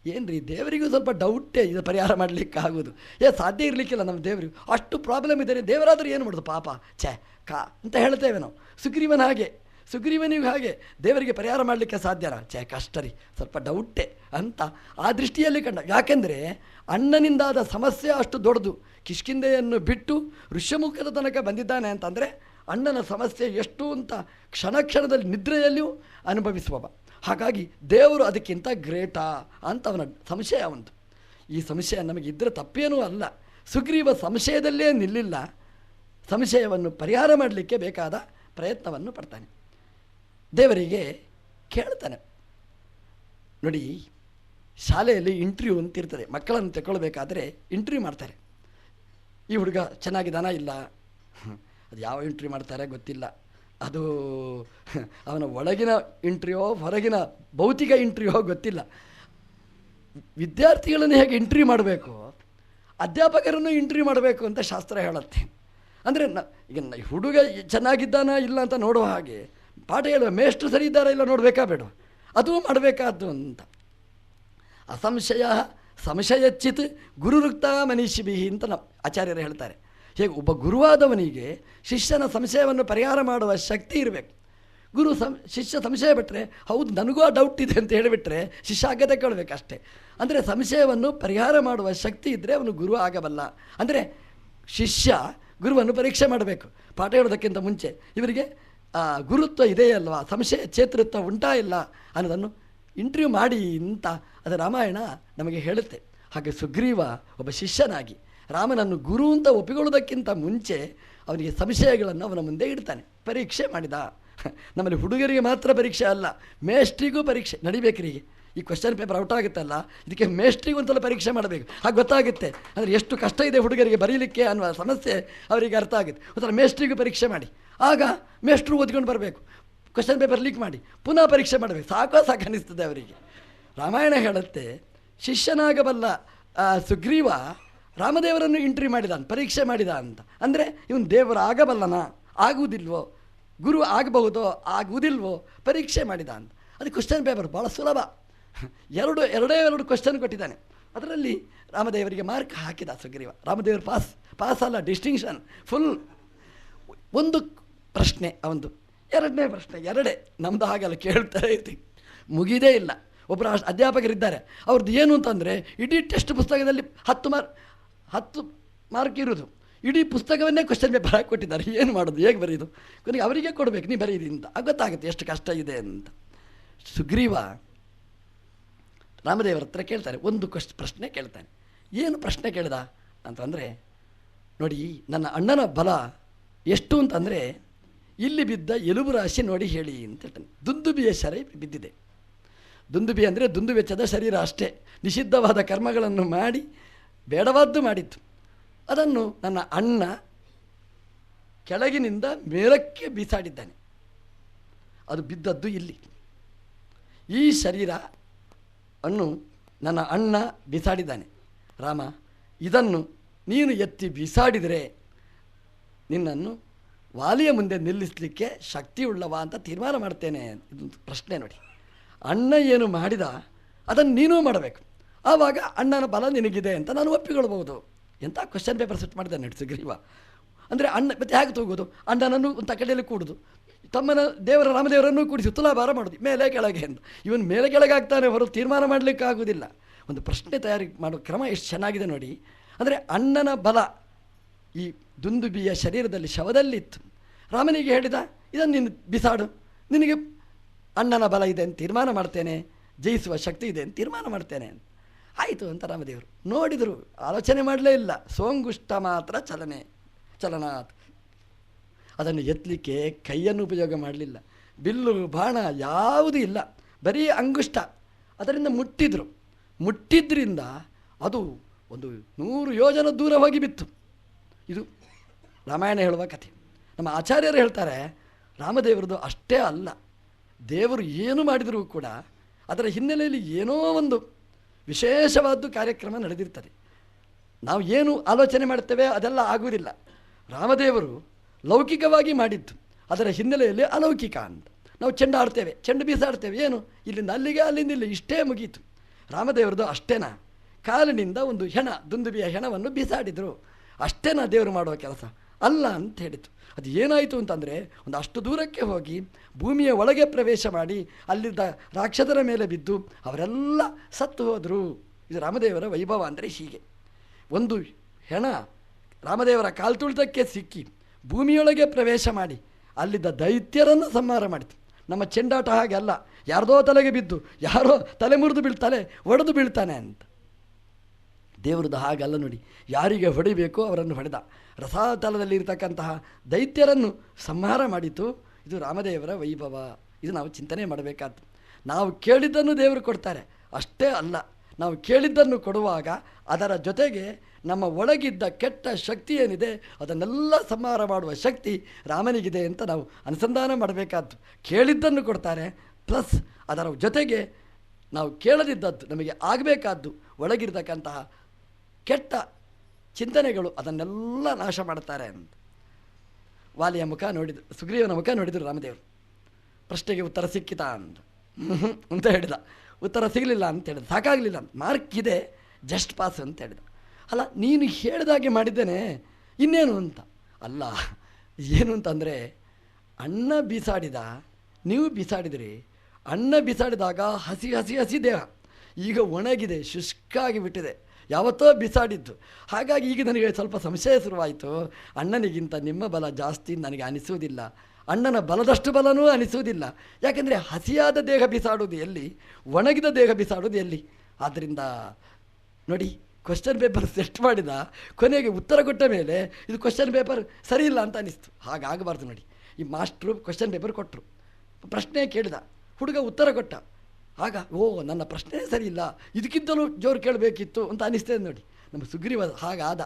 ಏನು ರೀ ದೇವರಿಗೂ ಸ್ವಲ್ಪ ಡೌಟೇ ಇದು ಪರಿಹಾರ ಮಾಡಲಿಕ್ಕೆ ಆಗೋದು. ಏ, ಸಾಧ್ಯ ಇರಲಿಕ್ಕಿಲ್ಲ ನಮ್ಮ ದೇವರಿಗೂ. ಅಷ್ಟು ಪ್ರಾಬ್ಲಮ್ ಇದೆ ದೇವರಾದರೂ ಏನು ಮಾಡೋದು? ಪಾಪ, ಛೇ, ಕಾ, ಅಂತ ಹೇಳ್ತೇವೆ ನಾವು. ಸುಗ್ರೀವನ ಹಾಗೆ. ಸುಗ್ರೀವನಿಗೂ ಹಾಗೆ. ದೇವರಿಗೆ ಪರಿಹಾರ ಮಾಡಲಿಕ್ಕೆ ಸಾಧ್ಯನಾ? ಛೇ, ಕಷ್ಟ ರೀ. ಸ್ವಲ್ಪ ಡೌಟೇ ಅಂತ ಆ ದೃಷ್ಟಿಯಲ್ಲಿ ಕಂಡ. ಯಾಕೆಂದರೆ ಅಣ್ಣನಿಂದಾದ ಸಮಸ್ಯೆ ಅಷ್ಟು ದೊಡ್ಡದು. ಕಿಷ್ಕಿಂದೆಯನ್ನು ಬಿಟ್ಟು ಋಷ್ಯಮುಖದ ತನಕ ಬಂದಿದ್ದಾನೆ ಅಂತಂದರೆ ಅಣ್ಣನ ಸಮಸ್ಯೆ ಎಷ್ಟು ಅಂತ ಕ್ಷಣ ಕ್ಷಣದಲ್ಲಿ ನಿದ್ರೆಯಲ್ಲಿಯೂ ಅನುಭವಿಸುವವ. ಹಾಗಾಗಿ ದೇವರು ಅದಕ್ಕಿಂತ ಗ್ರೇಟಾ ಅಂತ ಅವನ ಸಂಶಯ ಒಂದು ಈ ಸಂಶಯ ನಮಗೆ ಇದ್ದರೆ ತಪ್ಪೇನೂ ಅಲ್ಲ. ಸುಗ್ರೀವ ಸಂಶಯದಲ್ಲೇ ನಿಲ್ಲಿಲ್ಲ. ಸಂಶಯವನ್ನು ಪರಿಹಾರ ಮಾಡಲಿಕ್ಕೆ ಬೇಕಾದ ಪ್ರಯತ್ನವನ್ನು ಪಡ್ತಾನೆ. ದೇವರಿಗೆ ಕೇಳ್ತಾನೆ. ನೋಡಿ, ಶಾಲೆಯಲ್ಲಿ ಇಂಟರ್ವ್ಯೂ ಅಂತ ಇರ್ತದೆ. ಮಕ್ಕಳನ್ನು ತಗೊಳ್ಬೇಕಾದ್ರೆ ಇಂಟರ್ವ್ಯೂ ಮಾಡ್ತಾರೆ. ಈ ಹುಡುಗ ಚೆನ್ನಾಗಿದ್ದಾನ ಇಲ್ಲ. ಅದು ಯಾವ ಇಂಟ್ರ್ಯೂ ಮಾಡ್ತಾರೆ ಗೊತ್ತಿಲ್ಲ. ಅದು ಅವನ ಒಳಗಿನ ಇಂಟ್ರ್ಯೂ ಹೊರಗಿನ ಭೌತಿಕ ಇಂಟ್ರ್ಯೂ ಗೊತ್ತಿಲ್ಲ. ವಿದ್ಯಾರ್ಥಿಗಳನ್ನು ಹೇಗೆ ಇಂಟ್ರ್ಯೂ ಮಾಡಬೇಕು? ಅಧ್ಯಾಪಕರನ್ನು ಇಂಟ್ರ್ಯೂ ಮಾಡಬೇಕು ಅಂತ ಶಾಸ್ತ್ರ ಹೇಳುತ್ತೆ. ಅಂದರೆ ನ, ಈಗ ಹುಡುಗ ಚೆನ್ನಾಗಿದ್ದಾನ ಇಲ್ಲ ಅಂತ ನೋಡುವ ಹಾಗೆ ಪಾಠ ಹೇಳುವ ಮೇಷ್ಟ್ರು ಸರಿ ಇದ್ದಾರೆ ಇಲ್ಲ ನೋಡಬೇಕಾ ಬೇಡ ಅದು ಮಾಡಬೇಕಾದ್ದು ಅಂತ. ಅಸಂಶಯ, ಸಂಶಯಚ್ಚಿತ್ ಗುರುರುಕ್ತ ಬಿಹಿ ಅಂತ ನಮ್ಮ ಆಚಾರ್ಯರು ಹೇಳ್ತಾರೆ. ಹೇಗೆ ಒಬ್ಬ ಗುರುವಾದವನಿಗೆ ಶಿಷ್ಯನ ಸಂಶಯವನ್ನು ಪರಿಹಾರ ಮಾಡುವ ಶಕ್ತಿ ಇರಬೇಕು. ಗುರು ಸಂ, ಶಿಷ್ಯ ಸಂಶಯ ಬಿಟ್ಟರೆ ಹೌದು, ನನಗೂ ಆ ಡೌಟ್ ಇದೆ ಅಂತ ಹೇಳಿಬಿಟ್ರೆ ಶಿಷ್ಯ ಆಗದೆ ಕೇಳಬೇಕು ಅಷ್ಟೇ ಅಂದರೆ ಸಂಶಯವನ್ನು ಪರಿಹಾರ ಮಾಡುವ ಶಕ್ತಿ ಇದ್ದರೆ ಅವನು ಗುರು ಆಗಬಲ್ಲ. ಅಂದರೆ ಶಿಷ್ಯ ಗುರುವನ್ನು ಪರೀಕ್ಷೆ ಮಾಡಬೇಕು. ಪಾಠ ಹೇಳೋದಕ್ಕಿಂತ ಮುಂಚೆ. ಇವರಿಗೆ ಗುರುತ್ವ ಇದೆಯಲ್ವಾ? ಸಂಶಯ, ಚೇತೃತ್ವ ಉಂಟಾ ಇಲ್ಲ ಅನ್ನೋದನ್ನು ಇಂಟರ್ವ್ಯೂ ಮಾಡಿ ಅಂತ ಅದು ರಾಮಾಯಣ ನಮಗೆ ಹೇಳುತ್ತೆ. ಹಾಗೆ ಸುಗ್ರೀವ ಒಬ್ಬ ಶಿಷ್ಯನಾಗಿ ರಾಮನನ್ನು ಗುರು ಅಂತ ಒಪ್ಪಿಕೊಳ್ಳೋದಕ್ಕಿಂತ ಮುಂಚೆ ಅವನಿಗೆ ಸಂಶಯಗಳನ್ನು ಅವನ ಮುಂದೆ ಇಡ್ತಾನೆ. ಪರೀಕ್ಷೆ ಮಾಡಿದ. ನಮ್ಮಲ್ಲಿ ಹುಡುಗರಿಗೆ ಮಾತ್ರ ಪರೀಕ್ಷೆ ಅಲ್ಲ, ಮೇಷ್ಟ್ರಿಗೂ ಪರೀಕ್ಷೆ ನಡಿಬೇಕ್ರಿ ಈ ಕ್ವಶನ್ ಪೇಪರ್ ಔಟ್ ಆಗುತ್ತಲ್ಲ, ಇದಕ್ಕೆ ಮೇಷ್ಟ್ರಿಗೂ ಒಂದ್ಸಲ ಪರೀಕ್ಷೆ ಮಾಡಬೇಕು. ಹಾಗೆ ಗೊತ್ತಾಗುತ್ತೆ. ಅಂದರೆ ಎಷ್ಟು ಕಷ್ಟ ಇದೆ ಹುಡುಗರಿಗೆ ಬರೀಲಿಕ್ಕೆ ಅನ್ನುವ ಸಮಸ್ಯೆ ಅವರಿಗೆ ಅರ್ಥ ಆಗುತ್ತೆ. ಒಂಥರ ಮೇಷ್ಟ್ರಿಗೂ ಪರೀಕ್ಷೆ ಮಾಡಿ. ಆಗ ಮೇಷ್ಟ್ರು ಓದ್ಕೊಂಡು ಬರಬೇಕು. ಕ್ವಶನ್ ಪೇಪರ್ ಲೀಕ್ ಮಾಡಿ, ಪುನಃ ಪರೀಕ್ಷೆ ಮಾಡಬೇಕು. ಸಾಕೋ ಸಾಕು ಅನ್ನಿಸ್ತದೆ ಅವರಿಗೆ. ರಾಮಾಯಣ ಹೇಳುತ್ತೆ, ಶಿಷ್ಯನಾಗಬಲ್ಲ ಸುಗ್ರೀವ ರಾಮದೇವರನ್ನು ಇಂಟ್ರಿ ಮಾಡಿದ ಪರೀಕ್ಷೆ ಮಾಡಿದ ಅಂತ. ಅಂದರೆ ಇವನು ದೇವರು ಆಗಬಲ್ಲನ? ಆಗುವುದಿಲ್ವೋ ಗುರು ಆಗಬಹುದೋ? ಆಗುವುದಿಲ್ವೋ ಪರೀಕ್ಷೆ ಮಾಡಿದ ಅಂತ. ಅದು ಕ್ವಶನ್ ಪೇಪರ್ ಭಾಳ ಸುಲಭ. ಎರಡು, ಎರಡೇ ಎರಡು ಕ್ವಶನ್ ಕೊಟ್ಟಿದ್ದಾನೆ. ಅದರಲ್ಲಿ ರಾಮದೇವರಿಗೆ ಮಾರ್ಕ್ ಹಾಕಿದ ಸುಗ್ರೀವ. ರಾಮದೇವರು ಪಾಸ್ ಪಾಸ್ ಅಲ್ಲ ಡಿಸ್ಟಿಂಕ್ಷನ್ ಫುಲ್ ಒಂದು ಪ್ರಶ್ನೆ ಅವಂದು ಎರಡನೇ ಪ್ರಶ್ನೆ, ಎರಡೇ. ನಮ್ಮದು ಹಾಗೆಲ್ಲ ಕೇಳ್ತಾರೆ ಇರ್ತೀವಿ ಮುಗಿದೇ ಇಲ್ಲ. ಒಬ್ಬರು ಅಧ್ಯಾಪಕರಿದ್ದಾರೆ. ಅವ್ರದ್ದು ಏನು ಅಂತಂದರೆ, ಇಡೀ ಟೆಸ್ಟ್ ಪುಸ್ತಕದಲ್ಲಿ ಹತ್ತು ಮಾರ್ ಹತ್ತು ಮಾರ್ಕ್ ಇರೋದು. ಇಡೀ ಪುಸ್ತಕವನ್ನೇ ಕ್ವಶನ್ ಪೇಪರ್ ಹಾಕಿ ಕೊಟ್ಟಿದ್ದಾರೆ. ಏನು ಮಾಡೋದು? ಹೇಗೆ ಬರೆಯೋದು ಕೊನೆಗೆ ಅವರಿಗೆ ಕೊಡಬೇಕು. ನೀ ಬರೀರಿ ಅಂತ ಗೊತ್ತಾಗುತ್ತೆ ಎಷ್ಟು ಕಷ್ಟ ಇದೆ ಅಂತ. ಸುಗ್ರೀವ ರಾಮದೇವರ ಹತ್ರ ಕೇಳ್ತಾರೆ. ಒಂದು ಕ್ವಶ್ ಪ್ರಶ್ನೆ ಕೇಳ್ತಾನೆ. ಏನು ಪ್ರಶ್ನೆ ಕೇಳ್ದ? ಅಂತಂದರೆ, ನೋಡಿ, ನನ್ನ ಅಣ್ಣನ ಬಲ ಎಷ್ಟು ಅಂತಂದರೆ ಇಲ್ಲಿ ಬಿದ್ದ ಎಲುಬು ರಾಶಿ ನೋಡಿ ಹೇಳಿ ಅಂತ ಹೇಳ್ತಾನೆ. ದುಂದುಬಿಯ ಶರೈ ಬಿದ್ದಿದೆ. ದುಂದುಬಿ ಅಂದರೆ ದುಂದು ವೆಚ್ಚದ ಶರೀರ ಅಷ್ಟೇ. ನಿಷಿದ್ಧವಾದ ಕರ್ಮಗಳನ್ನು ಮಾಡಿ ಬೇಡವಾದ್ದು ಮಾಡಿತ್ತು. ಅದನ್ನು ನನ್ನ ಅಣ್ಣ ಕೆಳಗಿನಿಂದ ಮೇಲಕ್ಕೆ ಬೀಸಾಡಿದ್ದಾನೆ. ಅದು ಬಿದ್ದದ್ದು ಇಲ್ಲಿ. ಈ ಶರೀರ ಅನ್ನು ನನ್ನ ಅಣ್ಣ ಬಿಸಾಡಿದ್ದಾನೆ. ರಾಮ, ಇದನ್ನು ನೀನು ಎತ್ತಿ ಬಿಸಾಡಿದರೆ ನಿನ್ನನ್ನು ವಾಲಿಯ ಮುಂದೆ ನಿಲ್ಲಿಸಲಿಕ್ಕೆ ಶಕ್ತಿ ಉಳ್ಳವ ಅಂತ ತೀರ್ಮಾನ ಮಾಡ್ತೇನೆ. ಇದೊಂದು ಪ್ರಶ್ನೆ ನೋಡಿ. ಅಣ್ಣ ಏನು ಮಾಡಿದ, ಅದನ್ನು ನೀನೂ ಮಾಡಬೇಕು. ಆವಾಗ ಅಣ್ಣನ ಬಲ ನಿನಗಿದೆ ಅಂತ ನಾನು ಒಪ್ಪಿಕೊಳ್ಬೋದು ಎಂಥ ಕ್ವಶನ್ ಪೇಪರ್ ಸೆಟ್ ಮಾಡಿದೆ ನಡೆಸಿ ಗ್ರೀವ ಅಂದರೆ ಅಣ್ಣ, ಮತ್ತೆ ಹೇಗೆ ತೂಗೋದು ಅಣ್ಣನನ್ನು ಒಂದು ತಕಡೆಯಲ್ಲಿ ಕೂಡುದು. ತಮ್ಮನ ದೇವರ ರಾಮದೇವರನ್ನು ಕೂಡಿಸಿ ತುಲಾಭಾರ ಮಾಡೋದು ಮೇಲೆ ಕೆಳಗೆ ಅಂತ ಇವನು ಮೇಲೆ ಕೆಳಗೆ ಆಗ್ತಾನೆ ಹೊರತು ತೀರ್ಮಾನ ಮಾಡಲಿಕ್ಕೆ ಆಗೋದಿಲ್ಲ ಒಂದು ಪ್ರಶ್ನೆ ತಯಾರಿ ಮಾಡೋ ಕ್ರಮ ಎಷ್ಟು ಚೆನ್ನಾಗಿದೆ ನೋಡಿ. ಅಂದರೆ ಅಣ್ಣನ ಬಲ ಈ ದುಂದುಬಿಯ ಶರೀರದಲ್ಲಿ ಶವದಲ್ಲಿತ್ತು. ರಾಮನಿಗೆ ಹೇಳಿದ, ಇದನ್ನು ನೀನು ಬಿಸಾಡು. ನಿನಗೆ ಅಣ್ಣನ ಬಲ ಇದೆ ಅಂತ ತೀರ್ಮಾನ ಮಾಡ್ತೇನೆ. ಜಯಿಸುವ ಶಕ್ತಿ ಇದೆ ಅಂತ ತೀರ್ಮಾನ ಮಾಡ್ತೇನೆ ಆಯಿತು ಅಂತ ರಾಮದೇವರು. ನೋಡಿದರು, ಆಲೋಚನೆ ಮಾಡಲೇ ಇಲ್ಲ. ಸೋಂಗುಷ್ಟ ಮಾತ್ರ ಚಲನೆ ಚಲನ ಅದನ್ನು ಎತ್ತಲಿಕ್ಕೆ ಕೈಯನ್ನು ಉಪಯೋಗ ಮಾಡಲಿಲ್ಲ. ಬಿಲ್ಲು, ಬಾಣ ಯಾವುದೂ ಇಲ್ಲ. ಬರೀ ಅಂಗುಷ್ಟ. ಅದರಿಂದ ಮುಟ್ಟಿದ್ರು. ಮುಟ್ಟಿದ್ರಿಂದ ಅದು ಒಂದು ನೂರು ಯೋಜನ ದೂರ ಹೋಗಿ ಬಿತ್ತು ಇದು ರಾಮಾಯಣ ಹೇಳುವ ಕಥೆ. ನಮ್ಮ ಆಚಾರ್ಯರು ಹೇಳ್ತಾರೆ, ರಾಮದೇವರದು ಅಷ್ಟೇ ಅಲ್ಲ. ದೇವರು ಏನು ಮಾಡಿದರೂ ಕೂಡ ಅದರ ಹಿನ್ನೆಲೆಯಲ್ಲಿ ಏನೋ ಒಂದು ವಿಶೇಷವಾದ್ದು ಕಾರ್ಯಕ್ರಮ ನಡೆದಿರ್ತದೆ. ನಾವು ಏನು ಆಲೋಚನೆ ಮಾಡ್ತೇವೆ ಅದೆಲ್ಲ ಆಗುವುದಿಲ್ಲ. ರಾಮದೇವರು ಲೌಕಿಕವಾಗಿ ಮಾಡಿದ್ದು, ಅದರ ಹಿನ್ನೆಲೆಯಲ್ಲಿ ಅಲೌಕಿಕ ಅಂತ. ನಾವು ಚೆಂಡು ಆಡ್ತೇವೆ ಚೆಂಡು ಬೀಸಾಡ್ತೇವೆ, ಏನು? ಇಲ್ಲಿಂದ ಅಲ್ಲಿಗೆ, ಅಲ್ಲಿಂದ ಇಲ್ಲಿ ಇಷ್ಟೇ ಮುಗೀತು. ರಾಮದೇವರದು ಅಷ್ಟೇನಾ? ಕಾಲಿನಿಂದ ಒಂದು ಹೆಣ, ದುಂದುಬಿಯ ಹೆಣವನ್ನು ಬೀಸಾಡಿದರು. ಅಷ್ಟೇನಾ ದೇವರು ಮಾಡುವ ಕೆಲಸ. ಅಲ್ಲ ಅಂತ ಹೇಳಿತು ಅದು ಏನಾಯಿತು ಅಂತಂದರೆ, ಒಂದು ಅಷ್ಟು ದೂರಕ್ಕೆ ಹೋಗಿ ಭೂಮಿಯ ಒಳಗೆ ಪ್ರವೇಶ ಮಾಡಿ, ಅಲ್ಲಿದ್ದ ರಾಕ್ಷಸರ ಮೇಲೆ ಬಿದ್ದು ಅವರೆಲ್ಲ ಸತ್ತು ಹೋದರು. ಇದು ರಾಮದೇವರ ವೈಭವ ಅಂದರೆ ಹೀಗೆ. ಒಂದು ಹೆಣ ರಾಮದೇವರ ಕಾಲ್ತುಳಿತಕ್ಕೆ ಸಿಕ್ಕಿ ಭೂಮಿಯೊಳಗೆ ಪ್ರವೇಶ ಮಾಡಿ, ಅಲ್ಲಿದ್ದ ದೈತ್ಯರನ್ನು ಸಂಹಾರ ಮಾಡಿತು. ನಮ್ಮ ಚೆಂಡಾಟ ಹಾಗೆ ಅಲ್ಲ. ಯಾರದೋ ತಲೆಗೆ ಬಿದ್ದು, ಯಾರೋ ತಲೆ ಮುರಿದು ಬೀಳ್ತಾನೆ ಒಡೆದು ಬೀಳ್ತಾನೆ ಅಂತ. ದೇವ್ರದ್ದು ಹಾಗಲ್ಲ ನೋಡಿ. ಯಾರಿಗೆ ಹೊಡಿಬೇಕೋ ಅವರನ್ನು ಹೊಡೆದ. ರಸಾತಲದಲ್ಲಿ ಇರತಕ್ಕಂತಹ ದೈತ್ಯರನ್ನು ಸಂಹಾರ ಮಾಡಿತು. ಇದು ರಾಮದೇವರ ವೈಭವ. ಇದು ನಾವು ಚಿಂತನೆ ಮಾಡಬೇಕಾದ್ದು. ನಾವು ಕೇಳಿದ್ದನ್ನು ದೇವರು ಕೊಡ್ತಾರೆ. ಅಷ್ಟೇ ಅಲ್ಲ. ನಾವು ಕೇಳಿದ್ದನ್ನು ಕೊಡುವಾಗ ಅದರ ಜೊತೆಗೆ ನಮ್ಮ ಒಳಗಿದ್ದ ಕೆಟ್ಟ ಶಕ್ತಿ ಏನಿದೆ, ಅದನ್ನೆಲ್ಲ ಸಂಹಾರ ಮಾಡುವ ಶಕ್ತಿ ರಾಮನಿಗಿದೆ ಅಂತ ನಾವು ಅನುಸಂಧಾನ ಮಾಡಬೇಕಾದ್ದು. ಕೇಳಿದ್ದನ್ನು ಕೊಡ್ತಾರೆ. ಪ್ಲಸ್ ಅದರ ಜೊತೆಗೆ ನಾವು ಕೇಳದಿದ್ದದ್ದು ನಮಗೆ ಆಗಬೇಕಾದ್ದು ಒಳಗಿರ್ತಕ್ಕಂತಹ ಕೆಟ್ಟ ಚಿಂತನೆಗಳು ಅದನ್ನೆಲ್ಲ ನಾಶ ಮಾಡುತ್ತಾರೆ ಅಂತ. ವಾಲಿಯ ಮುಖ ನೋಡಿದ, ಸುಗ್ರೀವನ ಮುಖ ನೋಡಿದರು ರಾಮದೇವರು. ಪ್ರಶ್ನೆಗೆ ಉತ್ತರ ಸಿಕ್ಕಿತ ಅಂತ ಅಂತ ಹೇಳಿದ. ಉತ್ತರ ಸಿಗಲಿಲ್ಲ ಅಂತ ಹೇಳಿದ. ಸಾಕಾಗಲಿಲ್ಲ ಅಂತ. ಮಾರ್ಕ್ ಇದೆ, ಜಸ್ಟ್ ಪಾಸ್ ಅಂತ ಹೇಳಿದ. ಅಲ್ಲ, ನೀನು ಹೇಳಿದಾಗೆ ಮಾಡಿದ್ದೇನೆ, ಇನ್ನೇನು ಅಂತ. ಅಲ್ಲ, ಏನು ಅಂತಂದರೆ ಅಣ್ಣ ಬೀಸಾಡಿದ, ನೀವು ಬಿಸಾಡಿದ್ರಿ. ಅಣ್ಣ ಬಿಸಾಡಿದಾಗ ಹಸಿ ಹಸಿ ಹಸಿ ದೇಹ. ಈಗ ಒಣಗಿದೆ, ಶುಷ್ಕಾಗಿ ಬಿಟ್ಟಿದೆ. ಯಾವತ್ತೋ ಬಿಸಾಡಿದ್ದು. ಹಾಗಾಗಿ ಈಗ ನನಗೆ ಸ್ವಲ್ಪ ಸಂಶಯ ಶುರುವಾಯಿತು. ಅಣ್ಣನಿಗಿಂತ ನಿಮ್ಮ ಬಲ ಜಾಸ್ತಿ ನನಗೆ ಅನಿಸುವುದಿಲ್ಲ. ಅಣ್ಣನ ಬಲದಷ್ಟು ಬಲನೂ ಅನಿಸುವುದಿಲ್ಲ. ಯಾಕೆಂದರೆ ಹಸಿಯಾದ ದೇಹ ಬಿಸಾಡುವುದು ಎಲ್ಲಿ? ಒಣಗಿದ ದೇಹ ಬಿಸಾಡುವುದು ಎಲ್ಲಿ? ಆದ್ದರಿಂದ ನೋಡಿ ಕ್ವಶನ್ ಪೇಪರ್ ಸೆಟ್ ಮಾಡಿದ ಕೊನೆಗೆ ಉತ್ತರ ಕೊಟ್ಟ ಮೇಲೆ ಇದು ಕ್ವಶನ್ ಪೇಪರ್ ಸರಿ ಇಲ್ಲ ಅಂತ ಅನಿಸ್ತು. ಹಾಗಾಗಬಾರ್ದು ನೋಡಿ. ಈ ಮಾಸ್ಟ್ರು ಕ್ವಶನ್ ಪೇಪರ್ ಕೊಟ್ಟರು ಪ್ರಶ್ನೆ ಕೇಳಿದ. ಹುಡುಗ ಉತ್ತರ ಕೊಟ್ಟ. ಆಗ, ಓ, ನನ್ನ ಪ್ರಶ್ನೆ ಸರಿ ಇಲ್ಲ. ಇದಕ್ಕಿಂತಲೂ ಜೋರು ಕೇಳಬೇಕಿತ್ತು ಅಂತ ಅನಿಸ್ತೇನೆ ನೋಡಿ. ನಮ್ಮ ಸುಗ್ರೀವ ಹಾಗಾದ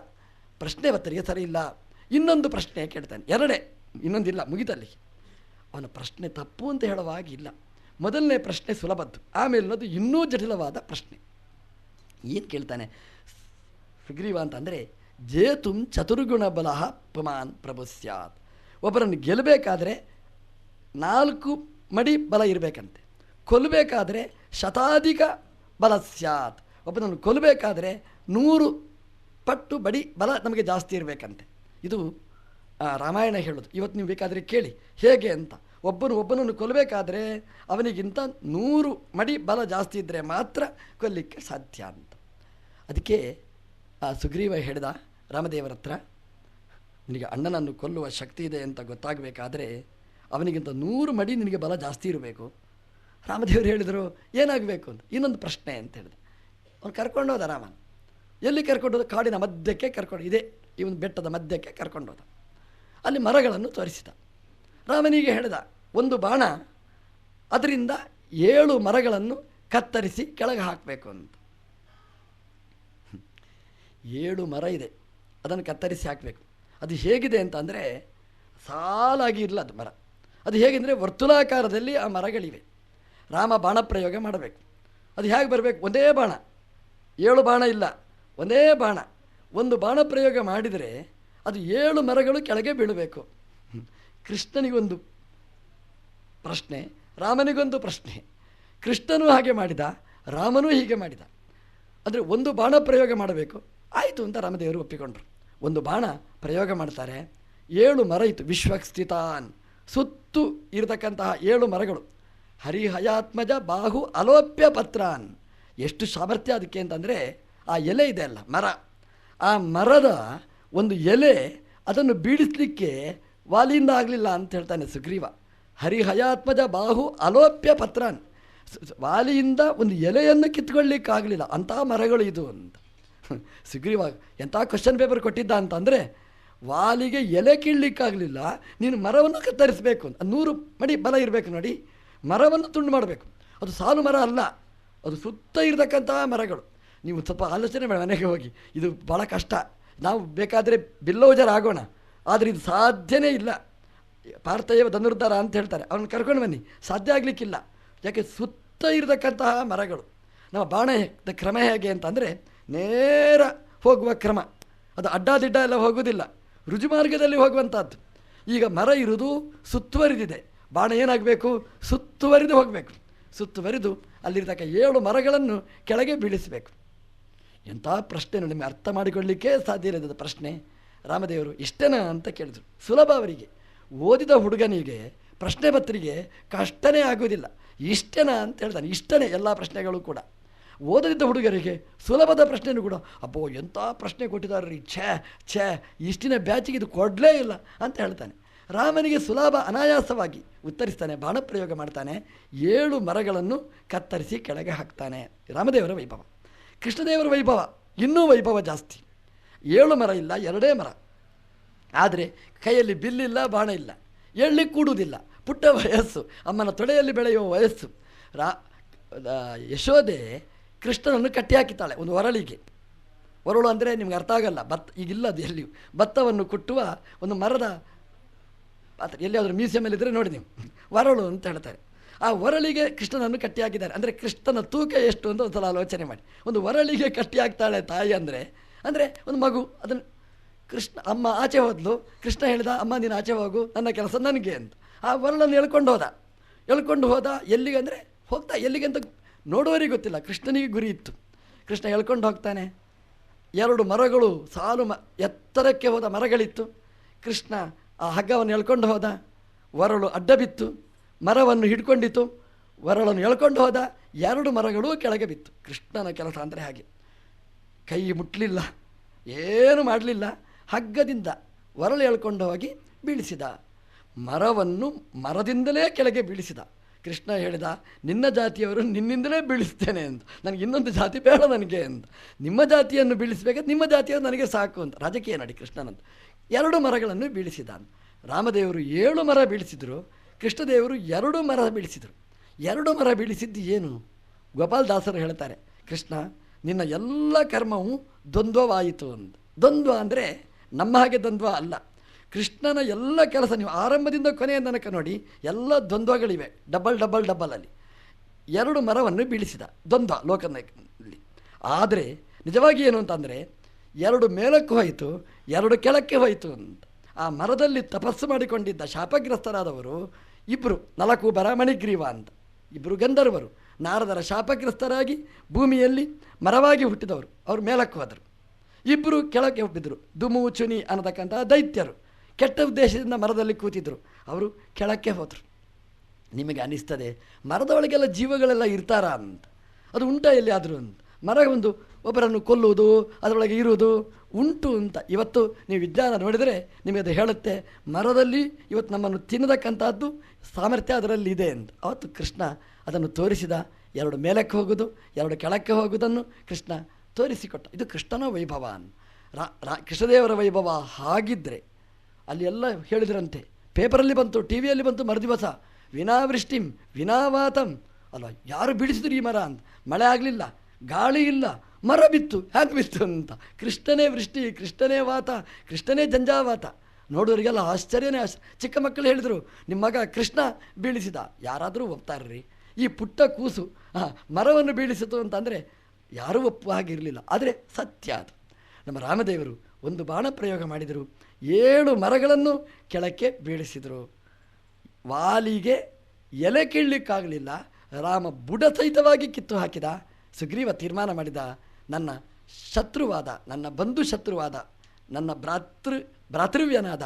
ಪ್ರಶ್ನೆ ಬತ್ತರಿಗೆ ಸರಿ ಇಲ್ಲ. ಇನ್ನೊಂದು ಪ್ರಶ್ನೆ ಕೇಳ್ತಾನೆ. ಎರಡೇ, ಇನ್ನೊಂದಿಲ್ಲ, ಮುಗಿತಲ್ಲಿ. ಅವನ ಪ್ರಶ್ನೆ ತಪ್ಪು ಅಂತ ಹೇಳುವಾಗಿಲ್ಲ ಮೊದಲನೇ ಪ್ರಶ್ನೆ ಸುಲಭದ್ದು. ಆಮೇಲಿನದು ಇನ್ನೂ ಜಟಿಲವಾದ ಪ್ರಶ್ನೆ. ಏನು ಕೇಳ್ತಾನೆ? ಸುಗ್ರೀವ ಅಂತಂದರೆ, ಜೇತುಂ ಚತುರ್ಗುಣ ಬಲ ಪುಮಾನ್ ಪ್ರಭು ಸ್ಯಾತ್. ಒಬ್ಬರನ್ನು ಗೆಲ್ಲಬೇಕಾದ್ರೆ ನಾಲ್ಕು ಮಡಿ ಬಲ ಇರಬೇಕಂತೆ. ಕೊಲ್ಲಬೇಕಾದ್ರೆ ಶತಾಧಿಕ ಬಲ ಸ್ಯಾತ್. ಒಬ್ಬನನ್ನು ಕೊಲ್ಲಬೇಕಾದ್ರೆ ನೂರು ಪಟ್ಟು ಬಡಿ ಬಲ ನಮಗೆ ಜಾಸ್ತಿ ಇರಬೇಕಂತೆ. ಇದು ರಾಮಾಯಣ ಹೇಳೋದು. ಇವತ್ತು ನೀವು ಬೇಕಾದರೆ ಕೇಳಿ. ಹೇಗೆ ಅಂತ. ಒಬ್ಬನು ಒಬ್ಬನನ್ನು ಕೊಲ್ಲಬೇಕಾದ್ರೆ ಅವನಿಗಿಂತ ನೂರು ಮಡಿ ಬಲ ಜಾಸ್ತಿ ಇದ್ದರೆ ಮಾತ್ರ ಕೊಲ್ಲಿಕ್ಕೆ ಸಾಧ್ಯ ಅಂತ. ಅದಕ್ಕೆ, ಆ, ಸುಗ್ರೀವ ಹೇಳಿದ, ರಾಮದೇವರ ಹತ್ರ, ನಿನಗೆ ಅಣ್ಣನನ್ನು ಕೊಲ್ಲುವ ಶಕ್ತಿ ಇದೆ ಅಂತ ಗೊತ್ತಾಗಬೇಕಾದ್ರೆ ಅವನಿಗಿಂತ ನೂರು ಮಡಿ ನಿನಗೆ ಬಲ ಜಾಸ್ತಿ ಇರಬೇಕು. ರಾಮದೇವರು ಹೇಳಿದರು, ಏನಾಗಬೇಕು ಅಂತ. ಇನ್ನೊಂದು ಪ್ರಶ್ನೆ ಅಂತ ಹೇಳಿದೆ ಅವನು ಕರ್ಕೊಂಡು ಹೋದ ರಾಮನ್ ಎಲ್ಲಿ ಕರ್ಕೊಂಡು ಹೋದ ಕಾಡಿನ ಮಧ್ಯಕ್ಕೆ ಕರ್ಕೊಂಡು ಇದೇ ಈ ಒಂದು ಬೆಟ್ಟದ ಮಧ್ಯಕ್ಕೆ ಕರ್ಕೊಂಡು ಹೋದ ಅಲ್ಲಿ ಮರಗಳನ್ನು ತೋರಿಸಿದ. ರಾಮನಿಗೆ ಹೇಳಿದ, ಒಂದು ಬಾಣ, ಅದರಿಂದ ಏಳು ಮರಗಳನ್ನು ಕತ್ತರಿಸಿ ಕೆಳಗೆ ಹಾಕಬೇಕು ಅಂತ. ಏಳು ಮರ ಇದೆ, ಅದನ್ನು ಕತ್ತರಿಸಿ ಹಾಕಬೇಕು. ಅದು ಹೇಗಿದೆ ಅಂತ ಅಂದರೆ, ಸಾಲಾಗಿ ಇರಲ್ಲ ಅದು ಮರ. ಅದು ಹೇಗೆಂದರೆ, ವರ್ತುಲಾಕಾರದಲ್ಲಿ ಆ ಮರಗಳಿವೆ. ರಾಮ ಬಾಣ ಪ್ರಯೋಗ ಮಾಡಬೇಕು. ಅದು ಹೇಗೆ ಬರಬೇಕು? ಒಂದೇ ಬಾಣ. ಏಳು ಬಾಣ ಇಲ್ಲ. ಒಂದೇ ಬಾಣ. ಒಂದು ಬಾಣ ಪ್ರಯೋಗ ಮಾಡಿದರೆ ಅದು ಏಳು ಮರಗಳು ಕೆಳಗೆ ಬೀಳಬೇಕು. ಕೃಷ್ಣನಿಗೊಂದು ಪ್ರಶ್ನೆ, ರಾಮನಿಗೊಂದು ಪ್ರಶ್ನೆ. ಕೃಷ್ಣನೂ ಹಾಗೆ ಮಾಡಿದ, ರಾಮನೂ ಹೀಗೆ ಮಾಡಿದ. ಅಂದರೆ ಒಂದು ಬಾಣ ಪ್ರಯೋಗ ಮಾಡಬೇಕು. ಆಯಿತು ಅಂತ ರಾಮದೇವರು ಒಪ್ಪಿಕೊಂಡ್ರು. ಒಂದು ಬಾಣ ಪ್ರಯೋಗ ಮಾಡ್ತಾರೆ. ಏಳು ಮರ ಇತ್ತು, ವಿಶ್ವಸ್ಥಿತಾನ್. ಸುತ್ತು ಇರತಕ್ಕಂತಹ ಏಳು ಮರಗಳು. ಹರಿಹಯಾತ್ಮಜ ಬಾಹು ಅಲೋಪ್ಯ ಪತ್ರಾನ್. ಎಷ್ಟು ಸಾಮರ್ಥ್ಯ ಅದಕ್ಕೆ ಅಂತಂದರೆ, ಆ ಎಲೆ ಇದೆ ಅಲ್ಲ, ಮರ. ಆ ಮರದ ಒಂದು ಎಲೆ ಅದನ್ನು ಬೀಳಿಸಲಿಕ್ಕೆ ವಾಲಿಯಿಂದ ಆಗಲಿಲ್ಲ ಅಂತ ಹೇಳ್ತಾನೆ ಸುಗ್ರೀವ. ಹರಿಹಯಾತ್ಮಜ ಬಾಹು ಅಲೋಪ್ಯ ಪತ್ರಾನ್. ವಾಲಿಯಿಂದ ಒಂದು ಎಲೆಯನ್ನು ಕಿತ್ಕೊಳ್ಳಿಕ್ಕಾಗಲಿಲ್ಲ ಅಂಥ ಮರಗಳು ಇದು ಅಂತ. ಸುಗ್ರೀವ, ಎಂಥ ಕ್ವಶನ್ ಪೇಪರ್ ಕೊಟ್ಟಿದ್ದ ಅಂತಂದರೆ, ವಾಲಿಗೆ ಎಲೆ ಕೀಳಲಿಕ್ಕಾಗಲಿಲ್ಲ ನೀನು ಮರವನ್ನು ಕತ್ತರಿಸಬೇಕು ಅಂತ. ನೂರು ಮಡಿ ಬಲ ಇರಬೇಕು ನೋಡಿ. ಮರವನ್ನು ತುಂಡು ಮಾಡಬೇಕು. ಅದು ಸಾಲು ಮರ ಅಲ್ಲ. ಅದು ಸುತ್ತ ಇರತಕ್ಕಂತಹ ಮರಗಳು. ನೀವು ಸ್ವಲ್ಪ ಆಲೋಚನೆ ಮಾಡಿ ಮನೆಗೆ ಹೋಗಿ. ಇದು ಭಾಳ ಕಷ್ಟ. ನಾವು ಬೇಕಾದರೆ ಬಿಲ್ಲೋಜರ್ ಆಗೋಣ. ಆದರೆ ಇದು ಸಾಧ್ಯನೇ ಇಲ್ಲ. ಪಾರ್ಥಯವ ಧನುರ್ಧಾರ ಅಂತ ಹೇಳ್ತಾರೆ. ಅವನ್ನ ಕರ್ಕೊಂಡು ಬನ್ನಿ. ಸಾಧ್ಯ ಆಗಲಿಕ್ಕಿಲ್ಲ. ಯಾಕೆ? ಸುತ್ತ ಇರತಕ್ಕಂತಹ ಮರಗಳು. ನಮ್ಮ ಬಾಣ ಕ್ರಮ ಹೇಗೆ ಅಂತಂದರೆ ನೇರ ಹೋಗುವ ಕ್ರಮ. ಅದು ಅಡ್ಡಾದಿಡ್ಡ ಎಲ್ಲ ಹೋಗುವುದಿಲ್ಲ. ರುಜುಮಾರ್ಗದಲ್ಲಿ ಹೋಗುವಂಥದ್ದು ಈಗ ಮರ ಇರುವುದು ಸುತ್ತುವರಿದಿದೆ. ಬಾಣ ಏನಾಗಬೇಕು? ಸುತ್ತುವರಿದು ಹೋಗಬೇಕು. ಸುತ್ತುವರಿದು ಅಲ್ಲಿರ್ತಕ್ಕ ಏಳು ಮರಗಳನ್ನು ಕೆಳಗೆ ಬೀಳಿಸಬೇಕು. ಎಂಥ ಪ್ರಶ್ನೆ ನಿಮಗೆ ಅರ್ಥ ಮಾಡಿಕೊಳ್ಳಿಕ್ಕೆ ಸಾಧ್ಯ ಇಲ್ಲದ ಪ್ರಶ್ನೆ. ರಾಮದೇವರು, ಇಷ್ಟೇನಾ? ಅಂತ ಕೇಳಿದರು. ಸುಲಭ ಅವರಿಗೆ. ಓದಿದ ಹುಡುಗನಿಗೆ, ಪ್ರಶ್ನೆ ಪತ್ರಿಗೆ ಕಷ್ಟನೇ ಆಗೋದಿಲ್ಲ ಇಷ್ಟೇನಾ ಅಂತ ಹೇಳ್ತಾನೆ. ಇಷ್ಟನೇ ಎಲ್ಲ ಪ್ರಶ್ನೆಗಳು ಕೂಡ. ಓದದಿದ್ದ ಹುಡುಗರಿಗೆ ಸುಲಭದ ಪ್ರಶ್ನೆಯೂ ಕೂಡ, ಅಬ್ಬೋ, ಎಂಥ ಪ್ರಶ್ನೆ ಕೊಟ್ಟಿದ್ದಾರೆ ರೀ? ಛೇ ಛೇ, ಇಷ್ಟಿನ ಬ್ಯಾಚಿಗೆ ಇದು ಕೊಡಲೇ ಇಲ್ಲ ಅಂತ ಹೇಳ್ತಾನೆ. ರಾಮನಿಗೆ ಸುಲಭ ಅನಾಯಾಸವಾಗಿ ಉತ್ತರಿಸ್ತಾನೆ, ಬಾಣಪ್ರಯೋಗ ಮಾಡ್ತಾನೆ, ಏಳು ಮರಗಳನ್ನು ಕತ್ತರಿಸಿ ಕೆಳಗೆ ಹಾಕ್ತಾನೆ. ರಾಮದೇವರ ವೈಭವ. ಕೃಷ್ಣದೇವರ ವೈಭವ ಇನ್ನೂ ವೈಭವ ಜಾಸ್ತಿ. ಏಳು ಮರ ಇಲ್ಲ, ಎರಡೇ ಮರ. ಆದರೆ ಕೈಯಲ್ಲಿ ಬಿಲ್ಲಿಲ್ಲ ಬಾಣ ಇಲ್ಲ. ಎಳ್ಳಿ ಕೂಡುವುದಿಲ್ಲ. ಪುಟ್ಟ ವಯಸ್ಸು, ಅಮ್ಮನ ತೊಡೆಯಲ್ಲಿ ಬೆಳೆಯುವ ವಯಸ್ಸು. ರಾ ಯಶೋದೆ ಕೃಷ್ಣನನ್ನು ಕಟ್ಟಿ ಹಾಕಿದ್ದಾಳೆ ಒಂದು ಒರಳಿಗೆ. ಒರಳು ಅಂದರೆ ನಿಮ್ಗೆ ಅರ್ಥ ಆಗಲ್ಲ ಭತ್ತ ಈಗಿಲ್ಲ ಅದು ಎಲ್ಲಿಯೂ. ಭತ್ತವನ್ನು ಕುಟ್ಟುವ ಒಂದು ಮರದ ಪಾತ್ರೆ ಎಲ್ಲಿಯಾದರೂ ಮ್ಯೂಸಿಯಮಲ್ಲಿ ಇದ್ದರೆ ನೋಡಿ ನೀವು. ವರಳು ಅಂತ ಹೇಳ್ತಾರೆ. ಆ ವರಳಿಗೆ ಕೃಷ್ಣನನ್ನು ಕಟ್ಟಿಯಾಗಿದ್ದಾರೆ ಅಂದರೆ ಕೃಷ್ಣನ ತೂಕ ಎಷ್ಟು ಅಂತ ಒಂದು ಸಲ ಆಲೋಚನೆ ಮಾಡಿ. ಒಂದು ವರಳಿಗೆ ಕಟ್ಟಿಯಾಗ್ತಾಳೆ ತಾಯಿ ಅಂದರೆ ಅಂದರೆ ಒಂದು ಮಗು, ಅದನ್ನು ಕೃಷ್ಣ, ಅಮ್ಮ ಆಚೆ ಹೋದ್ಲು. ಕೃಷ್ಣ ಹೇಳಿದ, ಅಮ್ಮ, ನೀನು ಆಚೆ ಹೋಗು, ನನ್ನ ಕೆಲಸ ನನಗೆ ಅಂತ. ಆ ವರಳನ್ನು ಎಳ್ಕೊಂಡು ಹೋದ. ಎಳ್ಕೊಂಡು ಹೋದ ಎಲ್ಲಿಗೆ ಅಂದರೆ ಹೋಗ್ತಾ, ಎಲ್ಲಿಗೆ ಅಂತ ನೋಡುವವರಿಗೆ ಗೊತ್ತಿಲ್ಲ. ಕೃಷ್ಣನಿಗೆ ಗುರಿ ಇತ್ತು. ಕೃಷ್ಣ ಎಳ್ಕೊಂಡು ಹೋಗ್ತಾನೆ. ಎರಡು ಮರಗಳು ಸಾಲು ಮ, ಎತ್ತರಕ್ಕೆ ಹೋದ ಮರಗಳಿತ್ತು. ಕೃಷ್ಣ ಆ ಹಗ್ಗವನ್ನು ಎಳ್ಕೊಂಡು ಹೋದ. ವರಳು ಅಡ್ಡ ಬಿತ್ತು. ಮರವನ್ನು ಹಿಡ್ಕೊಂಡಿತು. ವರಳನ್ನು ಎಳ್ಕೊಂಡು ಹೋದ. ಎರಡು ಮರಗಳು ಕೆಳಗೆ ಬಿತ್ತು. ಕೃಷ್ಣನ ಕೆಲಸ ಅಂದರೆ ಹಾಗೆ. ಕೈ ಮುಟ್ಟಲಿಲ್ಲ ಏನು ಮಾಡಲಿಲ್ಲ. ಹಗ್ಗದಿಂದ ವರಳು ಎಳ್ಕೊಂಡು ಹೋಗಿ ಬೀಳಿಸಿದ. ಮರವನ್ನು ಮರದಿಂದಲೇ ಕೆಳಗೆ ಬೀಳಿಸಿದ. ಕೃಷ್ಣ ಹೇಳಿದ, ನಿನ್ನ ಜಾತಿಯವರು ನಿನ್ನಿಂದಲೇ ಬೀಳಿಸ್ತೇನೆ ಅಂತ ನನಗೆ ಇನ್ನೊಂದು ಜಾತಿ ಬೇಡ ನನಗೆ ಅಂತ ನಿಮ್ಮ ಜಾತಿಯನ್ನು ಬೀಳಿಸಬೇಕಾದ್ರೆ ನಿಮ್ಮ ಜಾತಿಯವರು ನನಗೆ ಸಾಕು ಅಂತ. ರಾಜಕೀಯ ನಡಿ ಕೃಷ್ಣನಂತ. ಎರಡು ಮರಗಳನ್ನು ಬೀಳಿಸಿದ ರಾಮದೇವರು ಏಳು ಮರ ಬೀಳಿಸಿದರು, ಕೃಷ್ಣದೇವರು ಎರಡು ಮರ ಬೀಳಿಸಿದರು. ಎರಡು ಮರ ಬೀಳಿಸಿದ್ದು ಏನು? ಗೋಪಾಲದಾಸರು ಹೇಳ್ತಾರೆ, ಕೃಷ್ಣ, ನಿನ್ನ ಎಲ್ಲ ಕರ್ಮವು ದ್ವಂದ್ವವಾಯಿತು ಅಂತ ದ್ವಂದ್ವ ಅಂದರೆ ನಮ್ಮ ಹಾಗೆ ದ್ವಂದ್ವ ಅಲ್ಲ. ಕೃಷ್ಣನ ಎಲ್ಲ ಕೆಲಸ ನೀವು ಆರಂಭದಿಂದ ಕೊನೆಯ ತನಕ ನೋಡಿ, ಎಲ್ಲ ದ್ವಂದ್ವಗಳಿವೆ, ಡಬಲ್ ಡಬಲ್ ಡಬಲಲ್ಲಿ ಎರಡು ಮರವನ್ನು ಬೀಳಿಸಿದ, ದ್ವಂದ್ವ ಲೋಕದಲ್ಲಿ. ಆದರೆ ನಿಜವಾಗಿ ಏನು ಅಂತಂದರೆ ಎರಡು ಮೇಲಕ್ಕೆ ಹೋಯಿತು, ಎರಡು ಕೆಳಕ್ಕೆ ಹೋಯಿತು ಅಂತ. ಆ ಮರದಲ್ಲಿ ತಪಸ್ಸು ಮಾಡಿಕೊಂಡಿದ್ದ ಶಾಪಗ್ರಸ್ತರಾದವರು ಇಬ್ಬರು ನಲಕು ಮಣಿಗ್ರೀವ ಅಂತ. ಇಬ್ಬರು ಗಂಧರ್ವರು, ನಾರದರ ಶಾಪಗ್ರಸ್ತರಾಗಿ ಭೂಮಿಯಲ್ಲಿ ಮರವಾಗಿ ಹುಟ್ಟಿದವರು, ಅವರು ಮೇಲಕ್ಕೆ ಹೋದರು. ಇಬ್ಬರು ಕೆಳಕ್ಕೆ ಹುಟ್ಟಿದ್ರು ದುಮು, ಚುನಿ ಅನ್ನತಕ್ಕಂಥ ದೈತ್ಯರು. ಕೆಟ್ಟ ಉದ್ದೇಶದಿಂದ ಮರದಲ್ಲಿ ಕೂತಿದ್ದರು ಅವರು ಕೆಳಕ್ಕೆ ಹೋದರು. ನಿಮಗೆ ಅನಿಸ್ತದೆ, ಮರದ ಒಳಗೆಲ್ಲ ಜೀವಗಳೆಲ್ಲ ಇರ್ತಾರಾ ಅಂತ. ಅದು ಉಂಟಾ ಎಲ್ಲಿ ಆದರೂ ಅಂತ. ಮರ ಒಂದು ಒಬ್ಬರನ್ನು ಕೊಲ್ಲುವುದು, ಅದರೊಳಗೆ ಇರುವುದು ಉಂಟು ಅಂತ. ಇವತ್ತು ನೀವು ವಿಜ್ಞಾನ ನೋಡಿದರೆ ನಿಮಗೆ ಅದು ಹೇಳುತ್ತೆ, ಮರದಲ್ಲಿ ಇವತ್ತು ನಮ್ಮನ್ನು ತಿನ್ನತಕ್ಕಂಥದ್ದು ಸಾಮರ್ಥ್ಯ ಅದರಲ್ಲಿ ಇದೆ ಅಂತ. ಅವತ್ತು ಕೃಷ್ಣ ಅದನ್ನು ತೋರಿಸಿದ, ಎರಡು ಮೇಲಕ್ಕೆ ಹೋಗೋದು, ಎರಡು ಕೆಳಕ್ಕೆ ಹೋಗುವುದನ್ನು ಕೃಷ್ಣ ತೋರಿಸಿಕೊಟ್ಟ. ಇದು ಕೃಷ್ಣನ ವೈಭವ ರಾ ರಾ, ಕೃಷ್ಣದೇವರ ವೈಭವ ಹಾಗಿದ್ದರೆ ಅಲ್ಲಿ ಎಲ್ಲ ಹೇಳಿದ್ರಂತೆ. ಪೇಪರಲ್ಲಿ ಬಂತು, ಟಿ ವಿಯಲ್ಲಿ ಬಂತು ಮರದಿವಸ, ವಿನಾವೃಷ್ಟಿಂ ವಿನಾವಾತಂ. ಅಲ್ಲ, ಯಾರು ಬಿಡಿಸಿದ್ರು ಈ ಮರ ಅಂತ? ಮಳೆ ಆಗಲಿಲ್ಲ. ಗಾಳಿ ಇಲ್ಲ, ಮರ ಬಿತ್ತು ಹ್ಯಾಕೆ ಬಿತ್ತು ಅಂತ. ಕೃಷ್ಣನೇ ವೃಷ್ಟಿ, ಕೃಷ್ಣನೇ ವಾತ, ಕೃಷ್ಣನೇ ಜಂಜಾವಾತ. ನೋಡೋರಿಗೆಲ್ಲ ಆಶ್ಚರ್ಯನೇ ಆಶ್, ಚಿಕ್ಕ ಮಕ್ಕಳು ಹೇಳಿದರು, ನಿಮ್ಮ ಮಗ ಕೃಷ್ಣ ಬೀಳಿಸಿದ. ಯಾರಾದರೂ ಒಪ್ತಾರ್ರಿ. ಈ ಪುಟ್ಟ ಕೂಸು ಮರವನ್ನು ಬೀಳಿಸಿತು ಅಂತಂದರೆ ಯಾರೂ ಒಪ್ಪುವ ಹಾಗಿರಲಿಲ್ಲ ಆದರೆ ಸತ್ಯ ಅದು. ನಮ್ಮ ರಾಮದೇವರು ಒಂದು ಬಾಣ ಪ್ರಯೋಗ ಮಾಡಿದರು. ಏಳು ಮರಗಳನ್ನು ಕೆಳಕ್ಕೆ ಬೀಳಿಸಿದರು. ವಾಲಿಗೆ ಎಲೆ ಕೀಳಲಿಕ್ಕಾಗಲಿಲ್ಲ ರಾಮ ಬುಡ ಸಹಿತವಾಗಿ ಕಿತ್ತು ಹಾಕಿದ. ಸುಗ್ರೀವ ತೀರ್ಮಾನ ಮಾಡಿದ ನನ್ನ ಶತ್ರುವಾದ, ನನ್ನ ಬಂಧು ಶತ್ರುವಾದ, ನನ್ನ ಭ್ರಾತೃ, ಭ್ರಾತೃವ್ಯನಾದ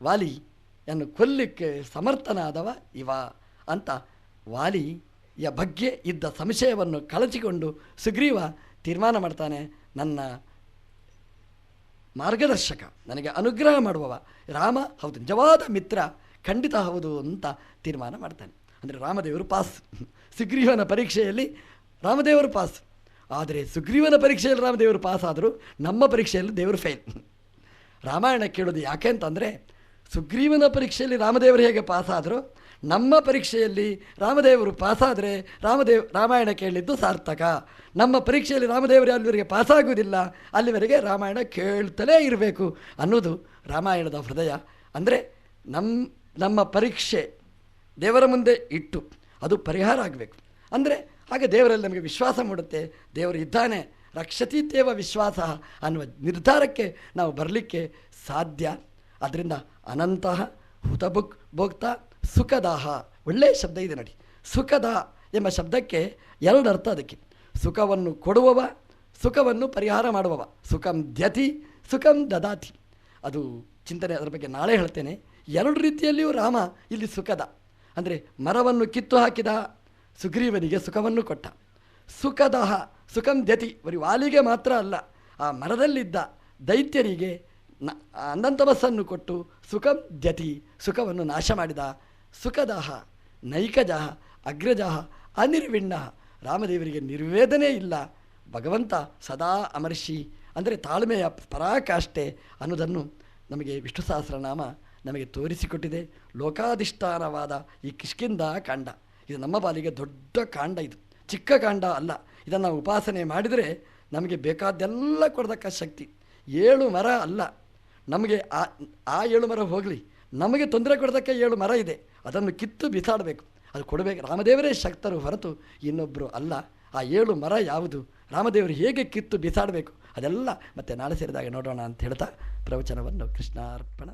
ವಾಲಿಯನ್ನು ಕೊಲ್ಲಿಕ್ಕೆ ಸಮರ್ಥನಾದವ ಇವ ಅಂತ ವಾಲಿಯ ಬಗ್ಗೆ ಇದ್ದ ಸಂಶಯವನ್ನು ಕಳಚಿಕೊಂಡು ಸುಗ್ರೀವ ತೀರ್ಮಾನ ಮಾಡ್ತಾನೆ, ನನ್ನ ಮಾರ್ಗದರ್ಶಕ, ನನಗೆ ಅನುಗ್ರಹ ಮಾಡುವವ. ರಾಮ ಹೌದು, ನಿಜವಾದ ಮಿತ್ರ, ಖಂಡಿತ ಹೌದು ಅಂತ ತೀರ್ಮಾನ ಮಾಡ್ತಾನೆ. ಅಂದರೆ ರಾಮದೇವರು ಪಾಸ್. ಸುಗ್ರೀವನ ಪರೀಕ್ಷೆಯಲ್ಲಿ ರಾಮದೇವರು ಪಾಸ್. ಆದರೆ ಸುಗ್ರೀವನ ಪರೀಕ್ಷೆಯಲ್ಲಿ ರಾಮದೇವರು ಪಾಸ್ ಆದರೂ ನಮ್ಮ ಪರೀಕ್ಷೆಯಲ್ಲಿ ದೇವರು ಫೇಲ್ ರಾಮಾಯಣ ಕೇಳೋದು ಯಾಕೆ ಅಂತಂದರೆ ಸುಗ್ರೀವನ ಪರೀಕ್ಷೆಯಲ್ಲಿ ರಾಮದೇವರು ಹೇಗೆ ಪಾಸ್ ಆದರು ನಮ್ಮ ಪರೀಕ್ಷೆಯಲ್ಲಿ ರಾಮದೇವರು ಪಾಸಾದರೆ ರಾಮದೇವ್ ರಾಮಾಯಣ ಕೇಳಿದ್ದು ಸಾರ್ಥಕ. ನಮ್ಮ ಪರೀಕ್ಷೆಯಲ್ಲಿ ರಾಮದೇವರು ಅಲ್ಲಿವರೆಗೆ ಪಾಸಾಗೋದಿಲ್ಲ ಅಲ್ಲಿವರೆಗೆ ರಾಮಾಯಣ ಕೇಳ್ತಲೇ ಇರಬೇಕು ಅನ್ನೋದು ರಾಮಾಯಣದ ಹೃದಯ. ಅಂದರೆ ನಮ್ಮ ನಮ್ಮ ಪರೀಕ್ಷೆ ದೇವರ ಮುಂದೆ ಇಟ್ಟು ಅದು ಪರಿಹಾರ ಆಗಬೇಕು. ಅಂದರೆ ಹಾಗೆ ದೇವರಲ್ಲಿ ನಮಗೆ ವಿಶ್ವಾಸ ಮೂಡುತ್ತೆ. ದೇವರು ಇದ್ದಾನೆ. ರಕ್ಷತೀತೇವ ವಿಶ್ವಾಸ ಅನ್ನುವ ನಿರ್ಧಾರಕ್ಕೆ ನಾವು ಬರಲಿಕ್ಕೆ ಸಾಧ್ಯ. ಅದರಿಂದ ಅನಂತಹ ಹುತಭುಕ್ ಭೋಕ್ತ ಸುಖದಾಹ. ಒಳ್ಳೆಯ ಶಬ್ದ ಇದೆ ನೋಡಿ. ಸುಖದ ಎಂಬ ಶಬ್ದಕ್ಕೆ ಎರಡು ಅರ್ಥ ಅದಕ್ಕೆ. ಸುಖವನ್ನು ಕೊಡುವವ, ಸುಖವನ್ನು ಪರಿಹಾರ ಮಾಡುವವ. ಸುಖಂ ದ್ಯತಿ, ಸುಖಂ ದದಾತಿ. ಅದು ಚಿಂತನೆ ಅದರ ಬಗ್ಗೆ ನಾಳೆ ಹೇಳ್ತೇನೆ. ಎರಡು ರೀತಿಯಲ್ಲಿಯೂ ರಾಮ ಇಲ್ಲಿ ಸುಖದ. ಅಂದರೆ ಮರವನ್ನು ಕಿತ್ತು ಹಾಕಿದ ಸುಗ್ರೀವನಿಗೆ ಸುಖವನ್ನು ಕೊಟ್ಟ. ಸುಖದಹ, ಸುಖಂ ದ್ಯತಿ, ಬರೀ ವಾಲಿಗೆ ಮಾತ್ರ ಅಲ್ಲ, ಆ ಮರದಲ್ಲಿದ್ದ ದೈತ್ಯರಿಗೆ ನ ಕೊಟ್ಟು ಸುಖಂ ದ್ಯತಿ, ಸುಖವನ್ನು ನಾಶ ಮಾಡಿದ. ಸುಖದಾಹ, ನೈಕಜಾಹ, ಅಗ್ರಜಾಹ, ಅನಿರ್ವಿಣ್ಣ, ರಾಮದೇವರಿಗೆ ನಿರ್ವೇದನೆ ಇಲ್ಲ. ಭಗವಂತ ಸದಾ ಅಮರ್ಷಿ, ಅಂದರೆ ತಾಳ್ಮೆಯ ಪರಾಕಾಷ್ಠೆ ಅನ್ನೋದನ್ನು ನಮಗೆ ವಿಷ್ಣು ಸಹಸ್ರನಾಮ ನಮಗೆ ತೋರಿಸಿಕೊಟ್ಟಿದೆ. ಲೋಕಾಧಿಷ್ಠಾನವಾದ ಈ ಕಿಷ್ಕಿಂದ ಕಾಂಡ. ಇದು ನಮ್ಮ ಬಾಲಿಗೆ ದೊಡ್ಡ ಕಾಂಡ ಇದು. ಚಿಕ್ಕ ಕಾಂಡ ಅಲ್ಲ. ಇದನ್ನು ಉಪಾಸನೆ ಮಾಡಿದರೆ ನಮಗೆ ಬೇಕಾದ್ದೆಲ್ಲ ಕೊಡತಕ್ಕ ಶಕ್ತಿ. ಏಳು ಮರ ಅಲ್ಲ. ನಮಗೆ ಆ ಆ ಏಳು ಮರ ಹೋಗಲಿ. ನಮಗೆ ತೊಂದರೆ ಕೊಡತಕ್ಕ ಏಳು ಮರ ಇದೆ. ಅದನ್ನು ಕಿತ್ತು ಬಿಸಾಡಬೇಕು. ಅದು ಕೊಡಬೇಕು. ರಾಮದೇವರೇ ಶಕ್ತರು ಹೊರತು ಇನ್ನೊಬ್ಬರು ಅಲ್ಲ. ಆ ಏಳು ಮರ ಯಾವುದು? ರಾಮದೇವರು ಹೇಗೆ ಕಿತ್ತು ಬಿಸಾಡಬೇಕು? ಅದೆಲ್ಲ ಮತ್ತೆ ನಾಳೆ ಸೇರಿದಾಗ ನೋಡೋಣ ಅಂತ ಹೇಳ್ತಾ ಪ್ರವಚನವನ್ನು ಕೃಷ್ಣಾರ್ಪಣ